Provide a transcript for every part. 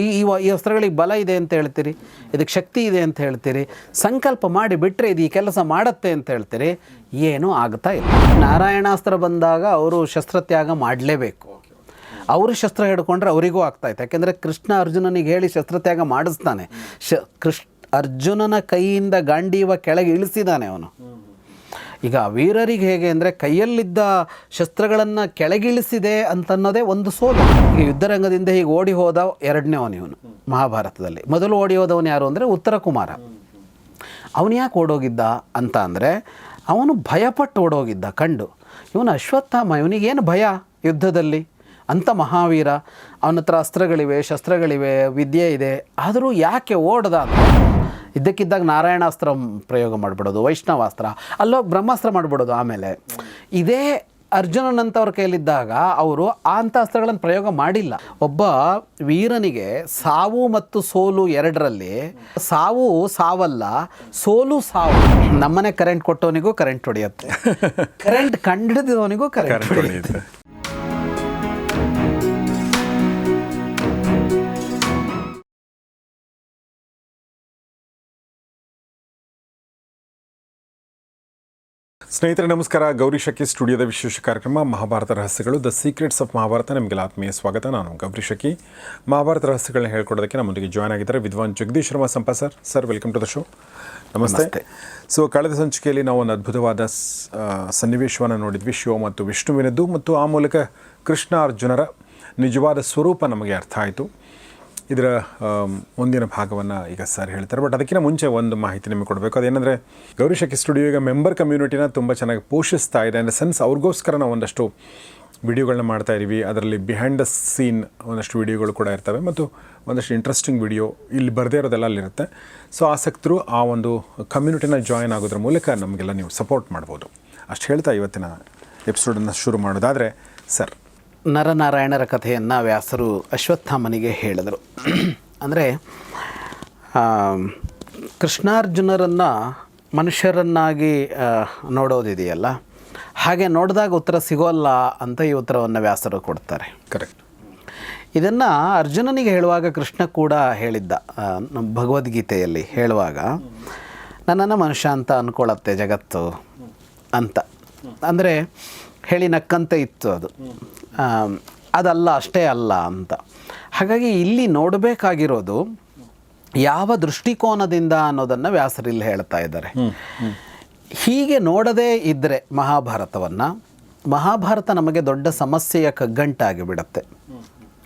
ಈ ಈ ಅಸ್ತ್ರಗಳಿಗೆ ಬಲ ಇದೆ ಅಂತ ಹೇಳ್ತೀರಿ, ಇದಕ್ಕೆ ಶಕ್ತಿ ಇದೆ ಅಂತ ಹೇಳ್ತೀರಿ, ಸಂಕಲ್ಪ ಮಾಡಿ ಬಿಟ್ಟರೆ ಇದು ಈ ಕೆಲಸ ಮಾಡುತ್ತೆ ಅಂತ ಹೇಳ್ತೀರಿ, ಏನೂ ಆಗ್ತಾ ಇಲ್ಲ. ನಾರಾಯಣಾಸ್ತ್ರ ಬಂದಾಗ ಅವರು ಶಸ್ತ್ರತ್ಯಾಗ ಮಾಡಲೇಬೇಕು. ಅವರು ಶಸ್ತ್ರ ಹಿಡ್ಕೊಂಡ್ರೆ ಅವರಿಗೂ ಆಗ್ತಾಯಿತ್ತು ಯಾಕೆಂದರೆ ಕೃಷ್ಣ ಅರ್ಜುನನಿಗೆ ಹೇಳಿ ಶಸ್ತ್ರತ್ಯಾಗ ಮಾಡಿಸ್ತಾನೆ. ಶ ಕೃಷ್ ಅರ್ಜುನನ ಕೈಯಿಂದ ಗಾಂಡೀವ ಕೆಳಗೆ ಇಳಿಸಿದ್ದಾನೆ ಅವನು. ಈಗ ವೀರರಿಗೆ ಹೇಗೆ ಅಂದರೆ ಕೈಯಲ್ಲಿದ್ದ ಶಸ್ತ್ರಗಳನ್ನು ಕೆಳಗಿಳಿಸಿದೆ ಅಂತನ್ನೋದೇ ಒಂದು ಸೋಲು. ಈಗ ಯುದ್ಧರಂಗದಿಂದ ಹೀಗೆ ಓಡಿ ಹೋದ ಎರಡನೇವನು ಇವನು, ಮಹಾಭಾರತದಲ್ಲಿ. ಮೊದಲು ಓಡಿ ಹೋದವನು ಯಾರು ಅಂದರೆ ಉತ್ತರ ಕುಮಾರ. ಅವನು ಯಾಕೆ ಓಡೋಗಿದ್ದ ಅಂತ ಅಂದರೆ ಅವನು ಭಯಪಟ್ಟು ಓಡೋಗಿದ್ದ, ಕಂಡು. ಇವನು ಅಶ್ವತ್ಥಾಮ, ಇವನಿಗೇನು ಭಯ ಯುದ್ಧದಲ್ಲಿ? ಅಂಥ ಮಹಾವೀರ ಅವನ ಹತ್ರ ಅಸ್ತ್ರಗಳಿವೆ, ಶಸ್ತ್ರಗಳಿವೆ, ವಿದ್ಯೆ ಇದೆ. ಆದರೂ ಯಾಕೆ ಓಡ್ದ ಇದ್ದಕ್ಕಿದ್ದಾಗ ನಾರಾಯಣಾಸ್ತ್ರ ಪ್ರಯೋಗ ಮಾಡಿಬಿಡೋದು ವೈಷ್ಣವಾಸ್ತ್ರ ಅಲ್ಲೋಗಿ ಬ್ರಹ್ಮಾಸ್ತ್ರ ಮಾಡಿಬಿಡೋದು ಆಮೇಲೆ. ಇದೇ ಅರ್ಜುನನಂತವ್ರ ಕೈಯಲ್ಲಿದ್ದಾಗ ಅವರು ಆ ಅಂಥ ಅಸ್ತ್ರಗಳನ್ನು ಪ್ರಯೋಗ ಮಾಡಿಲ್ಲ. ಒಬ್ಬ ವೀರನಿಗೆ ಸಾವು ಮತ್ತು ಸೋಲು ಎರಡರಲ್ಲಿ ಸಾವು ಸಾವಲ್ಲ ಸೋಲು ಸಾವು. ನಮ್ಮನೆ ಕರೆಂಟ್ ಕೊಟ್ಟವನಿಗೂ ಕರೆಂಟ್ ಹೊಡೆಯುತ್ತೆ. ಕರೆಂಟ್ ಕಂಡಿಡಿದವನಿಗೂ ಕರೆಂಟ್ ಹೊಡೆಯುತ್ತೆ. ಸ್ನೇಹಿತರೆ ನಮಸ್ಕಾರ. ಗೌರಿ ಶಕಿ ಸ್ಟುಡಿಯೋದ ವಿಶೇಷ ಕಾರ್ಯಕ್ರಮ ಮಹಾಭಾರತ ರಹಸ್ಯಗಳು ದ ಸೀಕ್ರೆಟ್ಸ್ ಆಫ್ ಮಹಾಭಾರತ ನಿಮಗೆಲ್ಲ ಆತ್ಮೀಯ ಸ್ವಾಗತ. ನಾನು ಗೌರಿ ಶಕಿ ಮಹಾಭಾರತ ರಹಸ್ಯಗಳನ್ನ ಹೇಳ್ಕೊಡೋದಕ್ಕೆ ನಮ್ಮೊಂದಿಗೆ ಜಾಯ್ನ್ ಆಗಿದ್ದಾರೆ Vidwan Jagadish Sharma Sampa sir. Sir welcome to the show ನಮಸ್ತೆ. ಸೊ ಕಳೆದ ಸಂಚಿಕೆಯಲ್ಲಿ ನಾವು ಒಂದು ಅದ್ಭುತವಾದ ಸನ್ನಿವೇಶವನ್ನು ನೋಡಿದ್ವಿ. ಶಿವ ಮತ್ತು ವಿಷ್ಣುವಿನದ್ದು ಮತ್ತು ಆ ಮೂಲಕ ಕೃಷ್ಣ ಅರ್ಜುನರ ನಿಜವಾದ ಸ್ವರೂಪ ನಮಗೆ ಅರ್ಥ ಆಯಿತು. ಇದರ ಮುಂದಿನ ಭಾಗವನ್ನು ಈಗ ಸರ್ ಹೇಳ್ತಾರೆ. ಬಟ್ ಅದಕ್ಕಿಂತ ಮುಂಚೆ ಒಂದು ಮಾಹಿತಿ ನಿಮಗೆ ಕೊಡಬೇಕು. ಅದೇನೆಂದರೆ, ಗೌರಿ ಶಕಿ ಸ್ಟುಡಿಯೋ ಈಗ ಮೆಂಬರ್ ಕಮ್ಯುನಿಟಿನ ತುಂಬ ಚೆನ್ನಾಗಿ ಪೋಷಿಸ್ತಾ ಇದೆ. ಅಂದರೆ ಸೆನ್ಸ್ ಅವ್ರಿಗೋಸ್ಕರ ನಾವು ಒಂದಷ್ಟು ವಿಡಿಯೋಗಳನ್ನ ಮಾಡ್ತಾ ಇದ್ದೀವಿ, ಅದರಲ್ಲಿ ಬಿಹೈಂಡ್ ದ ಸೀನ್ ಒಂದಷ್ಟು ವಿಡಿಯೋಗಳು ಕೂಡ ಇರ್ತವೆ. ಮತ್ತು ಒಂದಷ್ಟು ಇಂಟ್ರೆಸ್ಟಿಂಗ್ ವಿಡಿಯೋ ಇಲ್ಲಿ ಬರದೇ ಇರೋದೆಲ್ಲ ಅಲ್ಲಿರುತ್ತೆ ಸೊ ಆಸಕ್ತರು ಆ ಒಂದು ಕಮ್ಯುನಿಟಿನ ಜಾಯಿನ್ ಆಗೋದ್ರ ಮೂಲಕ ನಮಗೆಲ್ಲ ನೀವು ಸಪೋರ್ಟ್ ಮಾಡ್ಬೋದು. ಅಷ್ಟು ಹೇಳ್ತಾ ಇವತ್ತಿನ ಎಪಿಸೋಡನ್ನು ಶುರು ಮಾಡೋದಾದರೆ, ಸರ್. ನರನಾರಾಯಣರ ಕಥೆಯನ್ನು ವ್ಯಾಸರು ಅಶ್ವತ್ಥಾಮನಿಗೆ ಹೇಳಿದರು. ಅಂದರೆ ಕೃಷ್ಣಾರ್ಜುನರನ್ನು ಮನುಷ್ಯರನ್ನಾಗಿ ನೋಡೋದಿದೆಯಲ್ಲ? ಹಾಗೆ ನೋಡಿದಾಗ ಉತ್ತರ ಸಿಗೋಲ್ಲ ಅಂತ ಈ ಉತ್ತರವನ್ನು ವ್ಯಾಸರು ಕೊಡ್ತಾರೆ. ಕರೆಕ್ಟ್ ಇದನ್ನು ಅರ್ಜುನನಿಗೆ ಹೇಳುವಾಗ ಕೃಷ್ಣ ಕೂಡ ಹೇಳಿದ್ದ ನಮ್ಮ ಭಗವದ್ಗೀತೆಯಲ್ಲಿ ಹೇಳುವಾಗ ನನ್ನನ್ನು ಮನುಷ್ಯ ಅಂತ ಅಂದ್ಕೊಳ್ಳತ್ತೆ ಜಗತ್ತು ಅಂತ. ಅಂದರೆ ಹೇಳಿ ನಕ್ಕಂತೆ ಇತ್ತು ಅದು. ಅದಲ್ಲ ಅಷ್ಟೇ ಅಲ್ಲ ಅಂತ. ಹಾಗಾಗಿ ಇಲ್ಲಿ ನೋಡಬೇಕಾಗಿರೋದು ಯಾವ ದೃಷ್ಟಿಕೋನದಿಂದ ಅನ್ನೋದನ್ನು ವ್ಯಾಸರಿಲ್ಲಿ ಹೇಳ್ತಾ ಇದ್ದಾರೆ. ಹೀಗೆ ನೋಡದೇ ಇದ್ದರೆ ಮಹಾಭಾರತವನ್ನು ಮಹಾಭಾರತ ನಮಗೆ ದೊಡ್ಡ ಸಮಸ್ಯೆಯ ಕಗ್ಗಂಟಾಗಿ ಬಿಡುತ್ತೆ.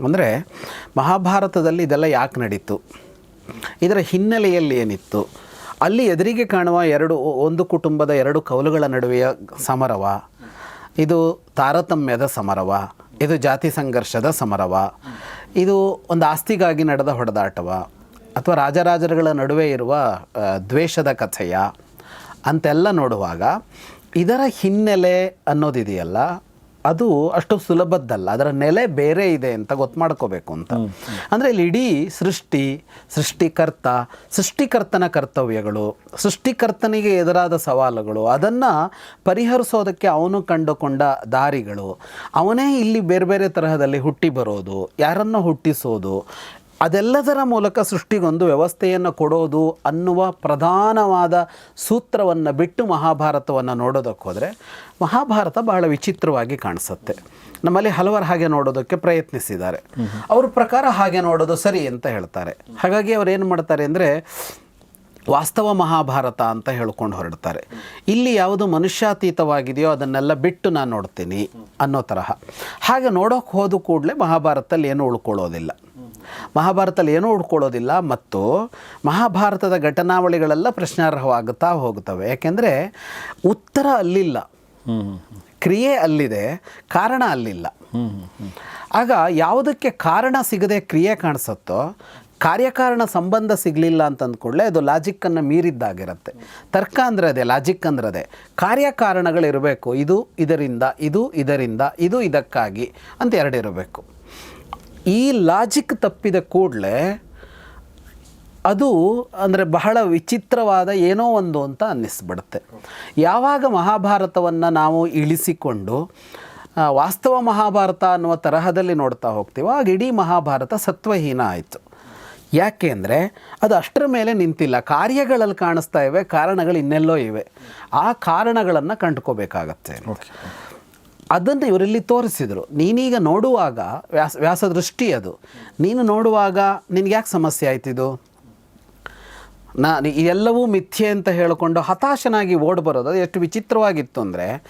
ಅಂದರೆ ಮಹಾಭಾರತದಲ್ಲಿ ಇದೆಲ್ಲ ಯಾಕೆ ನಡೀತು? ಇದರ ಹಿನ್ನೆಲೆಯಲ್ಲಿ ಏನಿತ್ತು? ಅಲ್ಲಿ ಎದುರಿಗೆ ಕಾಣುವ ಎರಡು ಒಂದು ಕುಟುಂಬದ ಎರಡು ಕೌಲುಗಳ ನಡುವೆಯ ಸಮರವ ಇದು ತಾರತಮ್ಯದ ಸಮರವ ಇದು ಜಾತಿ ಸಂಘರ್ಷದ ಸಮರವ. ಇದು ಒಂದು ಆಸ್ತಿಗಾಗಿ ನಡೆದ ಹೊಡೆದಾಟವ. ಅಥವಾ ರಾಜರಾಜರುಗಳ ನಡುವೆ ಇರುವ ದ್ವೇಷದ ಕಥೆಯ ಅಂತೆಲ್ಲ ನೋಡುವಾಗ ಇದರ ಹಿನ್ನೆಲೆ ಅನ್ನೋದಿದೆಯಲ್ಲ. ಅದು ಅಷ್ಟು ಸುಲಭದ್ದಲ್ಲ. ಅದರ ನೆಲೆ ಬೇರೆ ಇದೆ ಅಂತ ಗೊತ್ತು ಮಾಡ್ಕೋಬೇಕು ಅಂತ. ಅಂದರೆ ಇಲ್ಲಿ ಇಡೀ ಸೃಷ್ಟಿ ಸೃಷ್ಟಿಕರ್ತ ಸೃಷ್ಟಿಕರ್ತನ ಕರ್ತವ್ಯಗಳು ಸೃಷ್ಟಿಕರ್ತನಿಗೆ ಎದುರಾದ ಸವಾಲುಗಳು ಅದನ್ನು ಪರಿಹರಿಸೋದಕ್ಕೆ ಅವನು ಕಂಡುಕೊಂಡ ದಾರಿಗಳು ಅವನೇ ಇಲ್ಲಿ ಬೇರೆ ಬೇರೆ ತರಹದಲ್ಲಿ ಹುಟ್ಟಿ ಬರೋದು ಯಾರನ್ನು ಹುಟ್ಟಿಸೋದು ಅದೆಲ್ಲದರ ಮೂಲಕ ಸೃಷ್ಟಿಗೊಂದು ವ್ಯವಸ್ಥೆಯನ್ನು ಕೊಡೋದು ಅನ್ನುವ ಪ್ರಧಾನವಾದ ಸೂತ್ರವನ್ನು ಬಿಟ್ಟು ಮಹಾಭಾರತವನ್ನು ನೋಡೋದಕ್ಕೆ ಹೋದರೆ ಮಹಾಭಾರತ ಬಹಳ ವಿಚಿತ್ರವಾಗಿ ಕಾಣಿಸುತ್ತೆ. ನಮ್ಮಲ್ಲಿ ಹಲವರು ಹಾಗೆ ನೋಡೋದಕ್ಕೆ ಪ್ರಯತ್ನಿಸಿದ್ದಾರೆ. ಅವ್ರ ಪ್ರಕಾರ ಹಾಗೆ ನೋಡೋದು ಸರಿ ಅಂತ ಹೇಳ್ತಾರೆ. ಹಾಗಾಗಿ ಅವ್ರು ಏನು ಮಾಡ್ತಾರೆ ಅಂದರೆ ವಾಸ್ತವ ಮಹಾಭಾರತ ಅಂತ ಹೇಳ್ಕೊಂಡು ಹೊರಡ್ತಾರೆ. ಇಲ್ಲಿ ಯಾವುದು ಮನುಷ್ಯಾತೀತವಾಗಿದೆಯೋ ಅದನ್ನೆಲ್ಲ ಬಿಟ್ಟು ನಾನು ನೋಡ್ತೀನಿ ಅನ್ನೋ ತರಹ. ಹಾಗೆ ನೋಡೋಕೆ ಹೋದ ಕೂಡಲೇ ಮಹಾಭಾರತದಲ್ಲಿ ಏನು ಉಳ್ಕೊಳ್ಳೋದಿಲ್ಲ. ಮಹಾಭಾರತದಲ್ಲಿ ಏನೂ ಉಡ್ಕೊಳ್ಳೋದಿಲ್ಲ ಮತ್ತು ಮಹಾಭಾರತದ ಘಟನಾವಳಿಗಳೆಲ್ಲ ಪ್ರಶ್ನಾರ್ಹವಾಗುತ್ತಾ ಹೋಗುತ್ತವೆ. ಯಾಕೆಂದರೆ ಉತ್ತರ ಅಲ್ಲಿಲ್ಲ. ಕ್ರಿಯೆ ಅಲ್ಲಿದೆ, ಕಾರಣ ಅಲ್ಲಿಲ್ಲ. ಆಗ ಯಾವುದಕ್ಕೆ ಕಾರಣ ಸಿಗದೆ ಕ್ರಿಯೆ ಕಾಣಿಸುತ್ತೋ, ಕಾರ್ಯಕಾರಣ ಸಂಬಂಧ ಸಿಗಲಿಲ್ಲ ಅಂತ ಅದು ಲಾಜಿಕ್ಕನ್ನು ಮೀರಿದ್ದಾಗಿರುತ್ತೆ. ತರ್ಕ ಅಂದರೆ ಅದೇ, ಲಾಜಿಕ್ ಅಂದ್ರೆ ಅದೇ. ಕಾರ್ಯಕಾರಣಗಳಿರಬೇಕು, ಇದು ಇದರಿಂದ ಇದು ಇದರಿಂದ, ಇದು ಇದಕ್ಕಾಗಿ ಅಂತ ಎರಡಿರಬೇಕು. ಈ ಲಾಜಿಕ್ ತಪ್ಪಿದ ಕೂಡಲೇ ಅದು ಅಂದರೆ ಬಹಳ ವಿಚಿತ್ರವಾದ ಏನೋ ಒಂದು ಅಂತ ಅನ್ನಿಸ್ಬಿಡುತ್ತೆ. ಯಾವಾಗ ಮಹಾಭಾರತವನ್ನು ನಾವು ಇಳಿಸಿಕೊಂಡು ವಾಸ್ತವ ಮಹಾಭಾರತ ಅನ್ನುವ ತರಹದಲ್ಲಿ ನೋಡ್ತಾ ಹೋಗ್ತೀವೋ, ಆಗ ಇಡೀ ಮಹಾಭಾರತ ಸತ್ವಹೀನ ಆಯಿತು. ಯಾಕೆ ಅಂದರೆ ಅದು ಅಷ್ಟರ ಮೇಲೆ ನಿಂತಿಲ್ಲ. ಕಾರ್ಯಗಳಲ್ಲಿ ಕಾಣಿಸ್ತಾ ಇವೆ, ಕಾರಣಗಳು ಇನ್ನೆಲ್ಲೋ ಇವೆ. ಆ ಕಾರಣಗಳನ್ನು ಕಂಡುಕೋಬೇಕಾಗತ್ತೆ ಅದನ್ನು ಇವರಲ್ಲಿ ತೋರಿಸಿದರು. ನೀನೀಗ ನೋಡುವಾಗ ವ್ಯಾಸ ದೃಷ್ಟಿ ಅದು. ನೀನು ನೋಡುವಾಗ ನಿನಗೆ ಯಾಕೆ ಸಮಸ್ಯೆ ಆಯ್ತಿದು ನೀ- ಎಲ್ಲವೂ ಮಿಥ್ಯೆ ಅಂತ ಹೇಳಿಕೊಂಡು ಹತಾಶನಾಗಿ ಓಡಿ ಬರೋದು. ಅದು ಎಷ್ಟು ವಿಚಿತ್ರವಾಗಿತ್ತು ಅಂದರೆ,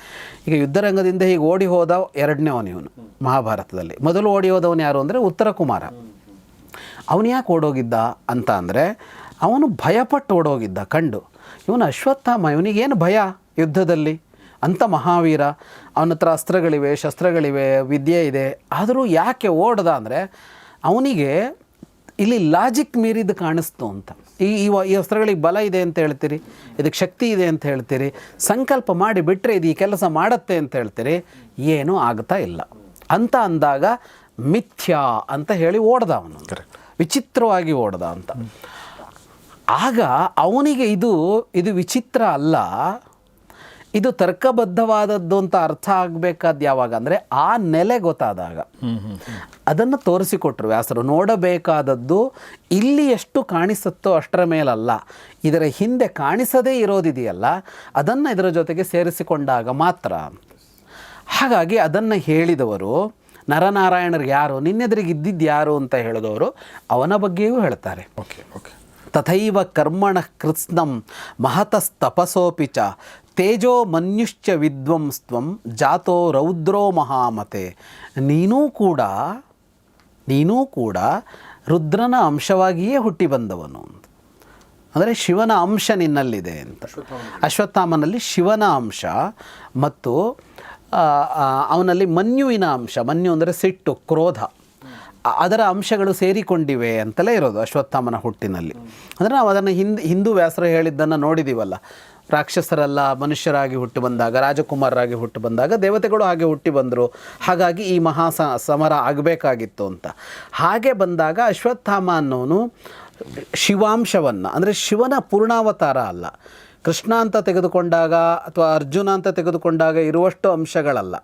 ಈಗ ಯುದ್ಧರಂಗದಿಂದ ಹೀಗೆ ಓಡಿ ಹೋದ ಎರಡನೇವನು ಇವನು, ಮಹಾಭಾರತದಲ್ಲಿ. ಮೊದಲು ಓಡಿ ಹೋದವನು ಯಾರು ಅಂದರೆ ಉತ್ತರ ಕುಮಾರ. ಅವನು ಯಾಕೆ ಓಡೋಗಿದ್ದ ಅಂತ ಅಂದರೆ, ಅವನು ಭಯಪಟ್ಟು ಓಡೋಗಿದ್ದ, ಕಂಡು. ಇವನು ಅಶ್ವತ್ಥಾಮ, ಇವನಿಗೇನು ಭಯ ಯುದ್ಧದಲ್ಲಿ? ಅಂಥ ಮಹಾವೀರ ಅವನ ಹತ್ರ ಅಸ್ತ್ರಗಳಿವೆ ಶಸ್ತ್ರಗಳಿವೆ ವಿದ್ಯೆ ಇದೆ. ಆದರೂ ಯಾಕೆ ಓಡ್ದ ಅಂದರೆ ಅವನಿಗೆ ಇಲ್ಲಿ ಲಾಜಿಕ್ ಮೀರಿದ್ದು ಕಾಣಿಸ್ತು ಅಂತ. ಈ ಈ ಈ ಅಸ್ತ್ರಗಳಿಗೆ ಬಲ ಇದೆ ಅಂತ ಹೇಳ್ತೀರಿ ಇದಕ್ಕೆ ಶಕ್ತಿ ಇದೆ ಅಂತ ಹೇಳ್ತೀರಿ ಸಂಕಲ್ಪ ಮಾಡಿ ಬಿಟ್ಟರೆ ಇದು ಈ ಕೆಲಸ ಮಾಡುತ್ತೆ ಅಂತ ಹೇಳ್ತೀರಿ ಏನೂ ಆಗ್ತಾ ಇಲ್ಲ. ಅಂತ ಅಂದಾಗ ಮಿಥ್ಯಾ ಅಂತ ಹೇಳಿ ಓಡ್ದ ಅವನು. ವಿಚಿತ್ರವಾಗಿ ಓಡ್ದ ಅಂತ. ಆಗ ಅವನಿಗೆ ಇದು ಇದು ವಿಚಿತ್ರ ಅಲ್ಲ. ಇದು ತರ್ಕಬದ್ಧವಾದದ್ದು ಅಂತ ಅರ್ಥ ಆಗಬೇಕಾದ ಯಾವಾಗ ಅಂದರೆ ಆ ನೆಲೆ ಗೊತ್ತಾದಾಗ. ಅದನ್ನು ತೋರಿಸಿಕೊಟ್ರು ವ್ಯಾಸರು. ನೋಡಬೇಕಾದದ್ದು ಇಲ್ಲಿ ಎಷ್ಟು ಕಾಣಿಸುತ್ತೋ ಅಷ್ಟರ ಮೇಲಲ್ಲ. ಇದರ ಹಿಂದೆ ಕಾಣಿಸದೇ ಇರೋದಿದೆಯಲ್ಲ ಅದನ್ನು ಇದರ ಜೊತೆಗೆ ಸೇರಿಸಿಕೊಂಡಾಗ ಮಾತ್ರ. ಹಾಗಾಗಿ ಅದನ್ನು ಹೇಳಿದವರು ನರನಾರಾಯಣರಿಗೆ ಯಾರು ನಿನ್ನೆದುರಿಗೆ ಇದ್ದಿದ್ದು ಯಾರು ಅಂತ ಹೇಳಿದವರು ಅವನ ಬಗ್ಗೆಯೂ ಹೇಳ್ತಾರೆ. Okay okay. ತಥೈವ ಕರ್ಮಣ ಕೃತ್ಸ್ನಂ ಮಹತಸ್ತಪಸೋಪಿಚ ಚ. ತೇಜೋ ಮನ್ಯುಶ್ಚ ವಿದ್ವಂಸ್ತ್ವಂ ಜಾತೋ ರೌದ್ರೋ ಮಹಾಮತೆ. ನೀನೂ ಕೂಡ ನೀನೂ ಕೂಡ ರುದ್ರನ ಅಂಶವಾಗಿಯೇ ಹುಟ್ಟಿ ಬಂದವನು ಅಂತ. ಅಂದರೆ ಶಿವನ ಅಂಶ ನಿನ್ನಲ್ಲಿದೆ ಅಂತ. ಅಶ್ವತ್ಥಾಮನಲ್ಲಿ ಶಿವನ ಅಂಶ ಮತ್ತು ಅವನಲ್ಲಿ ಮನ್ಯುವಿನ ಅಂಶ. ಮನ್ಯು ಅಂದರೆ ಸಿಟ್ಟು ಕ್ರೋಧ. ಅದರ ಅಂಶಗಳು ಸೇರಿಕೊಂಡಿವೆ ಅಂತಲೇ ಇರೋದು ಅಶ್ವತ್ಥಾಮನ ಹುಟ್ಟಿನಲ್ಲಿ. ಅಂದರೆ ನಾವು ಅದನ್ನು ಹಿಂದ್ ಹಿಂದೂ ವ್ಯಾಸರು ಹೇಳಿದ್ದನ್ನು ನೋಡಿದ್ದೀವಲ್ಲ ರಾಕ್ಷಸರೆಲ್ಲ ಮನುಷ್ಯರಾಗಿ ಹುಟ್ಟು ಬಂದಾಗ, ರಾಜಕುಮಾರರಾಗಿ ಹುಟ್ಟು ಬಂದಾಗ, ದೇವತೆಗಳು ಹಾಗೆ ಹುಟ್ಟಿ ಬಂದರು. ಹಾಗಾಗಿ ಈ ಮಹಾ ಸಮರ ಆಗಬೇಕಾಗಿತ್ತು ಅಂತ. ಹಾಗೆ ಬಂದಾಗ ಅಶ್ವತ್ಥಾಮ ಅನ್ನೋನು ಶಿವಾಂಶವನ್ನು, ಅಂದರೆ ಶಿವನ ಪೂರ್ಣಾವತಾರ ಅಲ್ಲ. ಕೃಷ್ಣ ಅಂತ ತೆಗೆದುಕೊಂಡಾಗ ಅಥವಾ ಅರ್ಜುನ ಅಂತ ತೆಗೆದುಕೊಂಡಾಗ ಇರುವಷ್ಟು ಅಂಶಗಳಲ್ಲ.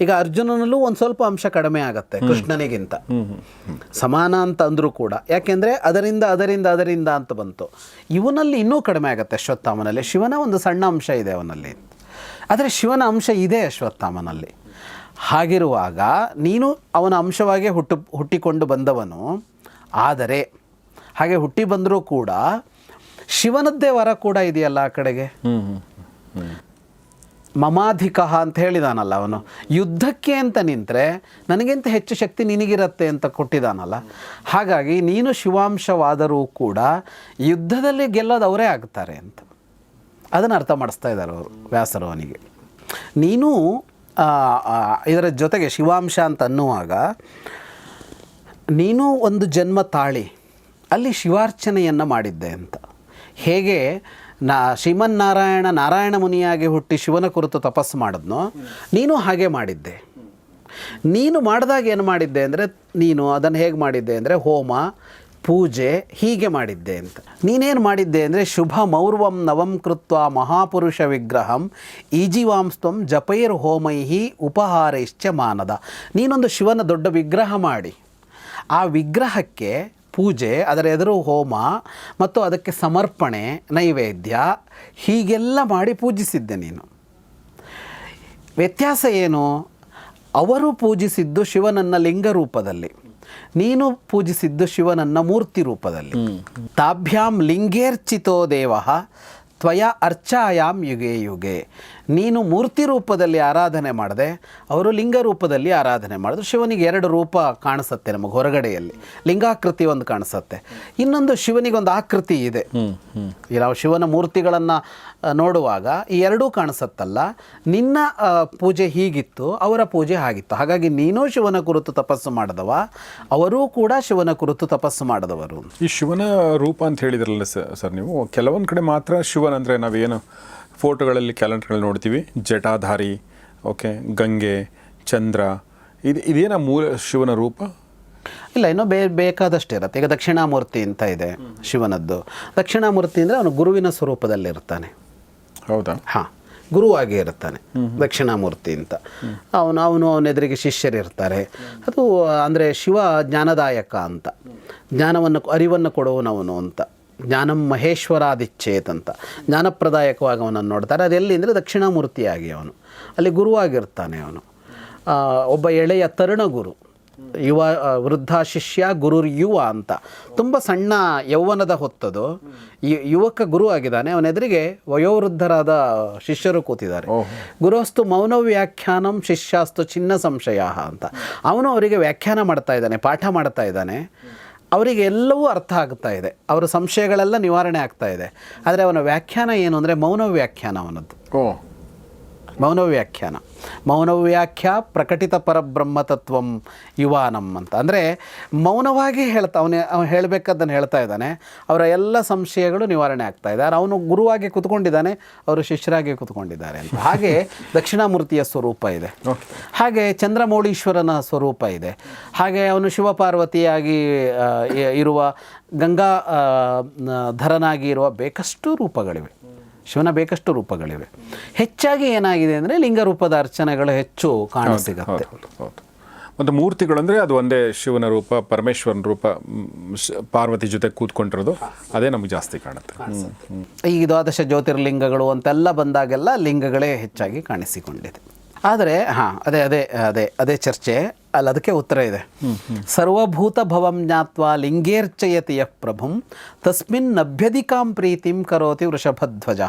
ಈಗ ಅರ್ಜುನನಲ್ಲೂ ಒಂದು ಸ್ವಲ್ಪ ಅಂಶ ಕಡಿಮೆ ಆಗುತ್ತೆ ಕೃಷ್ಣನಿಗಿಂತ. ಸಮಾನ ಅಂತ ಅಂದರೂ ಕೂಡ. ಯಾಕೆಂದರೆ ಅದರಿಂದ ಅದರಿಂದ ಅದರಿಂದ ಅಂತ ಬಂತು. ಇವನಲ್ಲಿ ಇನ್ನೂ ಕಡಿಮೆ ಆಗುತ್ತೆ ಅಶ್ವತ್ಥಾಮನಲ್ಲಿ. ಶಿವನ ಒಂದು ಸಣ್ಣ ಅಂಶ ಇದೆ ಅವನಲ್ಲಿ. ಆದರೆ ಶಿವನ ಅಂಶ ಇದೆ ಅಶ್ವತ್ಥಾಮನಲ್ಲಿ. ಹಾಗಿರುವಾಗ ನೀನು ಅವನ ಅಂಶವಾಗೇ ಹುಟ್ಟು ಹುಟ್ಟಿಕೊಂಡು ಬಂದವನು. ಆದರೆ ಹಾಗೆ ಹುಟ್ಟಿ ಬಂದರೂ ಕೂಡ ಶಿವನದ್ದೇ ವರ ಕೂಡ ಇದೆಯಲ್ಲ ಆ ಕಡೆಗೆ? ಮಮಾಧಿಕ ಅಂತ ಹೇಳಿದಾನಲ್ಲ ಅವನು. ಯುದ್ಧಕ್ಕೆ ಅಂತ ನಿಂತರೆ ನನಗಿಂತ ಹೆಚ್ಚು ಶಕ್ತಿ ನಿನಗಿರತ್ತೆ ಅಂತ ಕೊಟ್ಟಿದ್ದಾನಲ್ಲ ಹಾಗಾಗಿ ನೀನು ಶಿವಾಂಶವಾದರೂ ಕೂಡ ಯುದ್ಧದಲ್ಲಿ ಗೆಲ್ಲೋದು ಅವರೇ ಆಗ್ತಾರೆ ಅಂತ. ಅದನ್ನು ಅರ್ಥ ಮಾಡಿಸ್ತಾ ಇದ್ದಾರೆ ಅವರು ವ್ಯಾಸರು ಅವನಿಗೆ. ನೀನು ಇದರ ಜೊತೆಗೆ ಶಿವಾಂಶ ಅಂತ ಅನ್ನುವಾಗ ನೀನು ಒಂದು ಜನ್ಮ ತಾಳಿ ಅಲ್ಲಿ ಶಿವಾರ್ಚನೆಯನ್ನು ಮಾಡಿದ್ದೆ ಅಂತ. ಹೇಗೆ ನಾ ಶ್ರೀಮನ್ನಾರಾಯಣ ನಾರಾಯಣ ಮುನಿಯಾಗಿ ಹುಟ್ಟಿ ಶಿವನ ಕುರಿತು ತಪಸ್ಸು ಮಾಡಿದ್ನೋ, ನೀನು ಹಾಗೆ ಮಾಡಿದ್ದೆ. ನೀನು ಮಾಡಿದಾಗ ಏನು ಮಾಡಿದ್ದೆ ಅಂದರೆ, ನೀನು ಅದನ್ನು ಹೇಗೆ ಮಾಡಿದ್ದೆ ಅಂದರೆ, ಹೋಮ, ಪೂಜೆ ಹೀಗೆ ಮಾಡಿದ್ದೆ ಅಂತ. ನೀನೇನು ಮಾಡಿದ್ದೆ ಅಂದರೆ, ಶುಭ ಮೌರ್ವಂ ನವಂ ಕೃತ್ವ ಮಹಾಪುರುಷ ವಿಗ್ರಹಂ ಈಜಿವಾಂಸ್ತ್ವಂ ಜಪೈರ್ ಹೋಮೈಹಿ ಉಪಹಾರೈಶ್ಚ ಮಾನದ. ನೀನೊಂದು ಶಿವನ ದೊಡ್ಡ ವಿಗ್ರಹ ಮಾಡಿ. ಆ ವಿಗ್ರಹಕ್ಕೆ ಪೂಜೆ, ಅದರ ಎದುರು ಹೋಮ, ಮತ್ತು ಅದಕ್ಕೆ ಸಮರ್ಪಣೆ, ನೈವೇದ್ಯ, ಹೀಗೆಲ್ಲ ಮಾಡಿ ಪೂಜಿಸಿದ್ದೆ ನೀನು. ವ್ಯತ್ಯಾಸ ಏನು? ಅವರು ಪೂಜಿಸಿದ್ದು ಶಿವನನ್ನ ಲಿಂಗ ರೂಪದಲ್ಲಿ, ನೀನು ಪೂಜಿಸಿದ್ದು ಶಿವನನ್ನ ಮೂರ್ತಿ ರೂಪದಲ್ಲಿ. ತಾಭ್ಯಾಂ ಲಿಂಗೇರ್ಚಿತೋ ದೇವ, ತ್ವಯ ಅರ್ಚಾಯಾಮ್ ಯುಗೆ ಯುಗೆ. ನೀನು ಮೂರ್ತಿ ರೂಪದಲ್ಲಿ ಆರಾಧನೆ ಮಾಡಿದೆ ಅವರು ಲಿಂಗ ರೂಪದಲ್ಲಿ ಆರಾಧನೆ ಮಾಡಿದ್ರು. ಶಿವನಿಗೆ ಎರಡು ರೂಪ ಕಾಣಿಸುತ್ತೆ ನಮಗೆ ಹೊರಗಡೆಯಲ್ಲಿ. ಲಿಂಗಾಕೃತಿ ಒಂದು ಕಾಣಿಸುತ್ತೆ. ಇನ್ನೊಂದು ಶಿವನಿಗೊಂದು ಆಕೃತಿ ಇದೆ. ನಾವು ಶಿವನ ಮೂರ್ತಿಗಳನ್ನು ನೋಡುವಾಗ ಈ ಎರಡೂ ಕಾಣಿಸುತ್ತಲ್ಲ. ನಿನ್ನ ಪೂಜೆ ಹೀಗಿತ್ತು ಅವರ ಪೂಜೆ ಹಾಗಿತ್ತು ಹಾಗಾಗಿ ನೀನೂ ಶಿವನ ಕುರಿತು ತಪಸ್ಸು ಮಾಡಿದವ ಅವರೂ ಕೂಡ ಶಿವನ ಕುರಿತು ತಪಸ್ಸು ಮಾಡಿದವರು. ಈ ಶಿವನ ರೂಪ ಅಂತ ಹೇಳಿದ್ರಲ್ಲ ಸರ್ ನೀವು? ಕೆಲವೊಂದು ಕಡೆ ಮಾತ್ರ ಶಿವನ್ ಅಂದರೆ ನಾವೇನು ಫೋಟೋಗಳಲ್ಲಿ ಕ್ಯಾಲೆಂಡರ್ಗಳಲ್ಲಿ ನೋಡ್ತೀವಿ. ಜಟಾಧಾರಿ ಓಕೆ ಗಂಗೆ ಚಂದ್ರ. ಇದು ಇದೇನ ಮೂಲ ಶಿವನ ರೂಪ? ಇಲ್ಲ ಇನ್ನೂ ಬೇ ಬೇಕಾದಷ್ಟು ಇರುತ್ತೆ. ಈಗ ದಕ್ಷಿಣಾಮೂರ್ತಿ ಅಂತ ಇದೆ ಶಿವನದ್ದು. ದಕ್ಷಿಣಾಮೂರ್ತಿ ಅಂದರೆ ಅವನು ಗುರುವಿನ ಸ್ವರೂಪದಲ್ಲಿರ್ತಾನೆ. ಹೌದಾ? ಹಾಂ ಗುರುವಾಗಿ ಇರ್ತಾನೆ ದಕ್ಷಿಣಾಮೂರ್ತಿ ಅಂತ. ಅವನು ಅವನು ಅವನ ಎದುರಿಗೆ ಶಿಷ್ಯರಿರ್ತಾರೆ. ಅದು ಅಂದರೆ ಶಿವ ಜ್ಞಾನದಾಯಕ ಅಂತ. ಜ್ಞಾನವನ್ನು ಅರಿವನ್ನು ಕೊಡುವನವನು ಅಂತ. ಜ್ಞಾನಂ ಮಹೇಶ್ವರಾದಿಚ್ಛೇತ್ ಅಂತ. ಜ್ಞಾನಪ್ರದಾಯಕವಾಗಿ ಅವನನ್ನು ನೋಡ್ತಾರೆ. ಅದೆಲ್ಲಿ ಅಂದರೆ ದಕ್ಷಿಣಾಮೂರ್ತಿಯಾಗಿ ಅವನು. ಅಲ್ಲಿ ಗುರುವಾಗಿರ್ತಾನೆ ಅವನು. ಒಬ್ಬ ಎಳೆಯ ತರುಣ ಗುರು. ಯುವ ವೃದ್ಧ ಶಿಷ್ಯ ಗುರುರ್ ಯುವ ಅಂತ. ತುಂಬ ಸಣ್ಣ ಯೌವನದ ಹೊತ್ತದು. ಯುವಕ ಗುರು ಆಗಿದ್ದಾನೆ. ಅವನ ಎದುರಿಗೆ ವಯೋವೃದ್ಧರಾದ ಶಿಷ್ಯರು ಕೂತಿದ್ದಾರೆ. ಗುರುಸ್ತು ಮೌನ ವ್ಯಾಖ್ಯಾನಂ ಶಿಷ್ಯಾಸ್ತು ಚಿನ್ನ ಸಂಶಯ ಅಂತ. ಅವನು ಅವರಿಗೆ ವ್ಯಾಖ್ಯಾನ ಮಾಡ್ತಾ ಇದ್ದಾನೆ ಪಾಠ ಮಾಡ್ತಾ ಇದ್ದಾನೆ. ಅವರಿಗೆ ಎಲ್ಲವೂ ಅರ್ಥ ಆಗ್ತಾ ಇದೆ. ಅವರ ಸಂಶಯಗಳೆಲ್ಲ ನಿವಾರಣೆ ಆಗ್ತಾ ಇದೆ. ಆದರೆ ಅವನ ವ್ಯಾಖ್ಯಾನ ಏನು ಅಂದರೆ ಮೌನ ವ್ಯಾಖ್ಯಾನ ಅವನದ್ದು ಓ. ಮೌನ ವ್ಯಾಖ್ಯಾನ ಮೌನ ವ್ಯಾಖ್ಯ ಪ್ರಕಟಿತ ಪರಬ್ರಹ್ಮ ತತ್ವಂ ಯುವಾನಂ ಅಂತ. ಅಂದರೆ ಮೌನವಾಗಿ ಹೇಳ್ತಾ, ಅವನೇ, ಅವನು ಹೇಳಬೇಕಾದ್ದನ್ನು ಹೇಳ್ತಾ ಇದ್ದಾನೆ. ಅವರ ಎಲ್ಲ ಸಂಶಯಗಳು ನಿವಾರಣೆ ಆಗ್ತಾ ಇದ್ದಾರೆ ಅವನು ಗುರುವಾಗಿ ಕೂತ್ಕೊಂಡಿದ್ದಾನೆ, ಅವರು ಶಿಷ್ಯರಾಗಿ ಕೂತ್ಕೊಂಡಿದ್ದಾರೆ ಅಂತ. ಹಾಗೆ ದಕ್ಷಿಣಾಮೂರ್ತಿಯ ಸ್ವರೂಪ ಇದೆ. ಹಾಗೆ ಚಂದ್ರಮೌಳೀಶ್ವರನ ಸ್ವರೂಪ ಇದೆ. ಹಾಗೆ ಅವನು ಶಿವಪಾರ್ವತಿಯಾಗಿ ಇರುವ ಗಂಗಾ ಧರನಾಗಿ ಇರುವ ಬೇಕಷ್ಟು ರೂಪಗಳಿವೆ. ಶಿವನ ಬೇಕಷ್ಟು ರೂಪಗಳಿವೆ. ಹೆಚ್ಚಾಗಿ ಏನಾಗಿದೆ ಅಂದರೆ ಲಿಂಗ ರೂಪದ ಅರ್ಚನೆಗಳು ಹೆಚ್ಚು ಕಾಣಸಿಗತ್ತೆ ಮತ್ತು ಮೂರ್ತಿಗಳಂದರೆ ಅದು ಒಂದೇ ಶಿವನ ರೂಪ ಪರಮೇಶ್ವರನ ರೂಪ ಪಾರ್ವತಿ ಜೊತೆ ಕೂತ್ಕೊಂಡಿರೋದು ಅದೇ ನಮಗೆ ಜಾಸ್ತಿ ಕಾಣುತ್ತೆ. ಈ ದ್ವಾದಶ ಜ್ಯೋತಿರ್ಲಿಂಗಗಳು ಅಂತೆಲ್ಲ ಬಂದಾಗೆಲ್ಲ ಲಿಂಗಗಳೇ ಹೆಚ್ಚಾಗಿ ಕಾಣಿಸಿಕೊಂಡಿದೆ. ಆದರೆ ಹಾಂ ಅದೇ ಅದೇ ಅದೇ ಅದೇ ಚರ್ಚೆ ಅಲ್ಲಿ, ಅದಕ್ಕೆ ಉತ್ತರ ಇದೆ. ಸರ್ವಭೂತ ಭವಂ ಜ್ಞಾತ್ವ ಲಿಂಗೇರ್ಚಯತಿ ಯಃ ಪ್ರಭುಂ ತಸ್ಮಿನ್ ಅಭ್ಯಧಿಕಾಂ ಪ್ರೀತಿಂ ಕರೋತಿ ವೃಷಭಧ್ವಜ.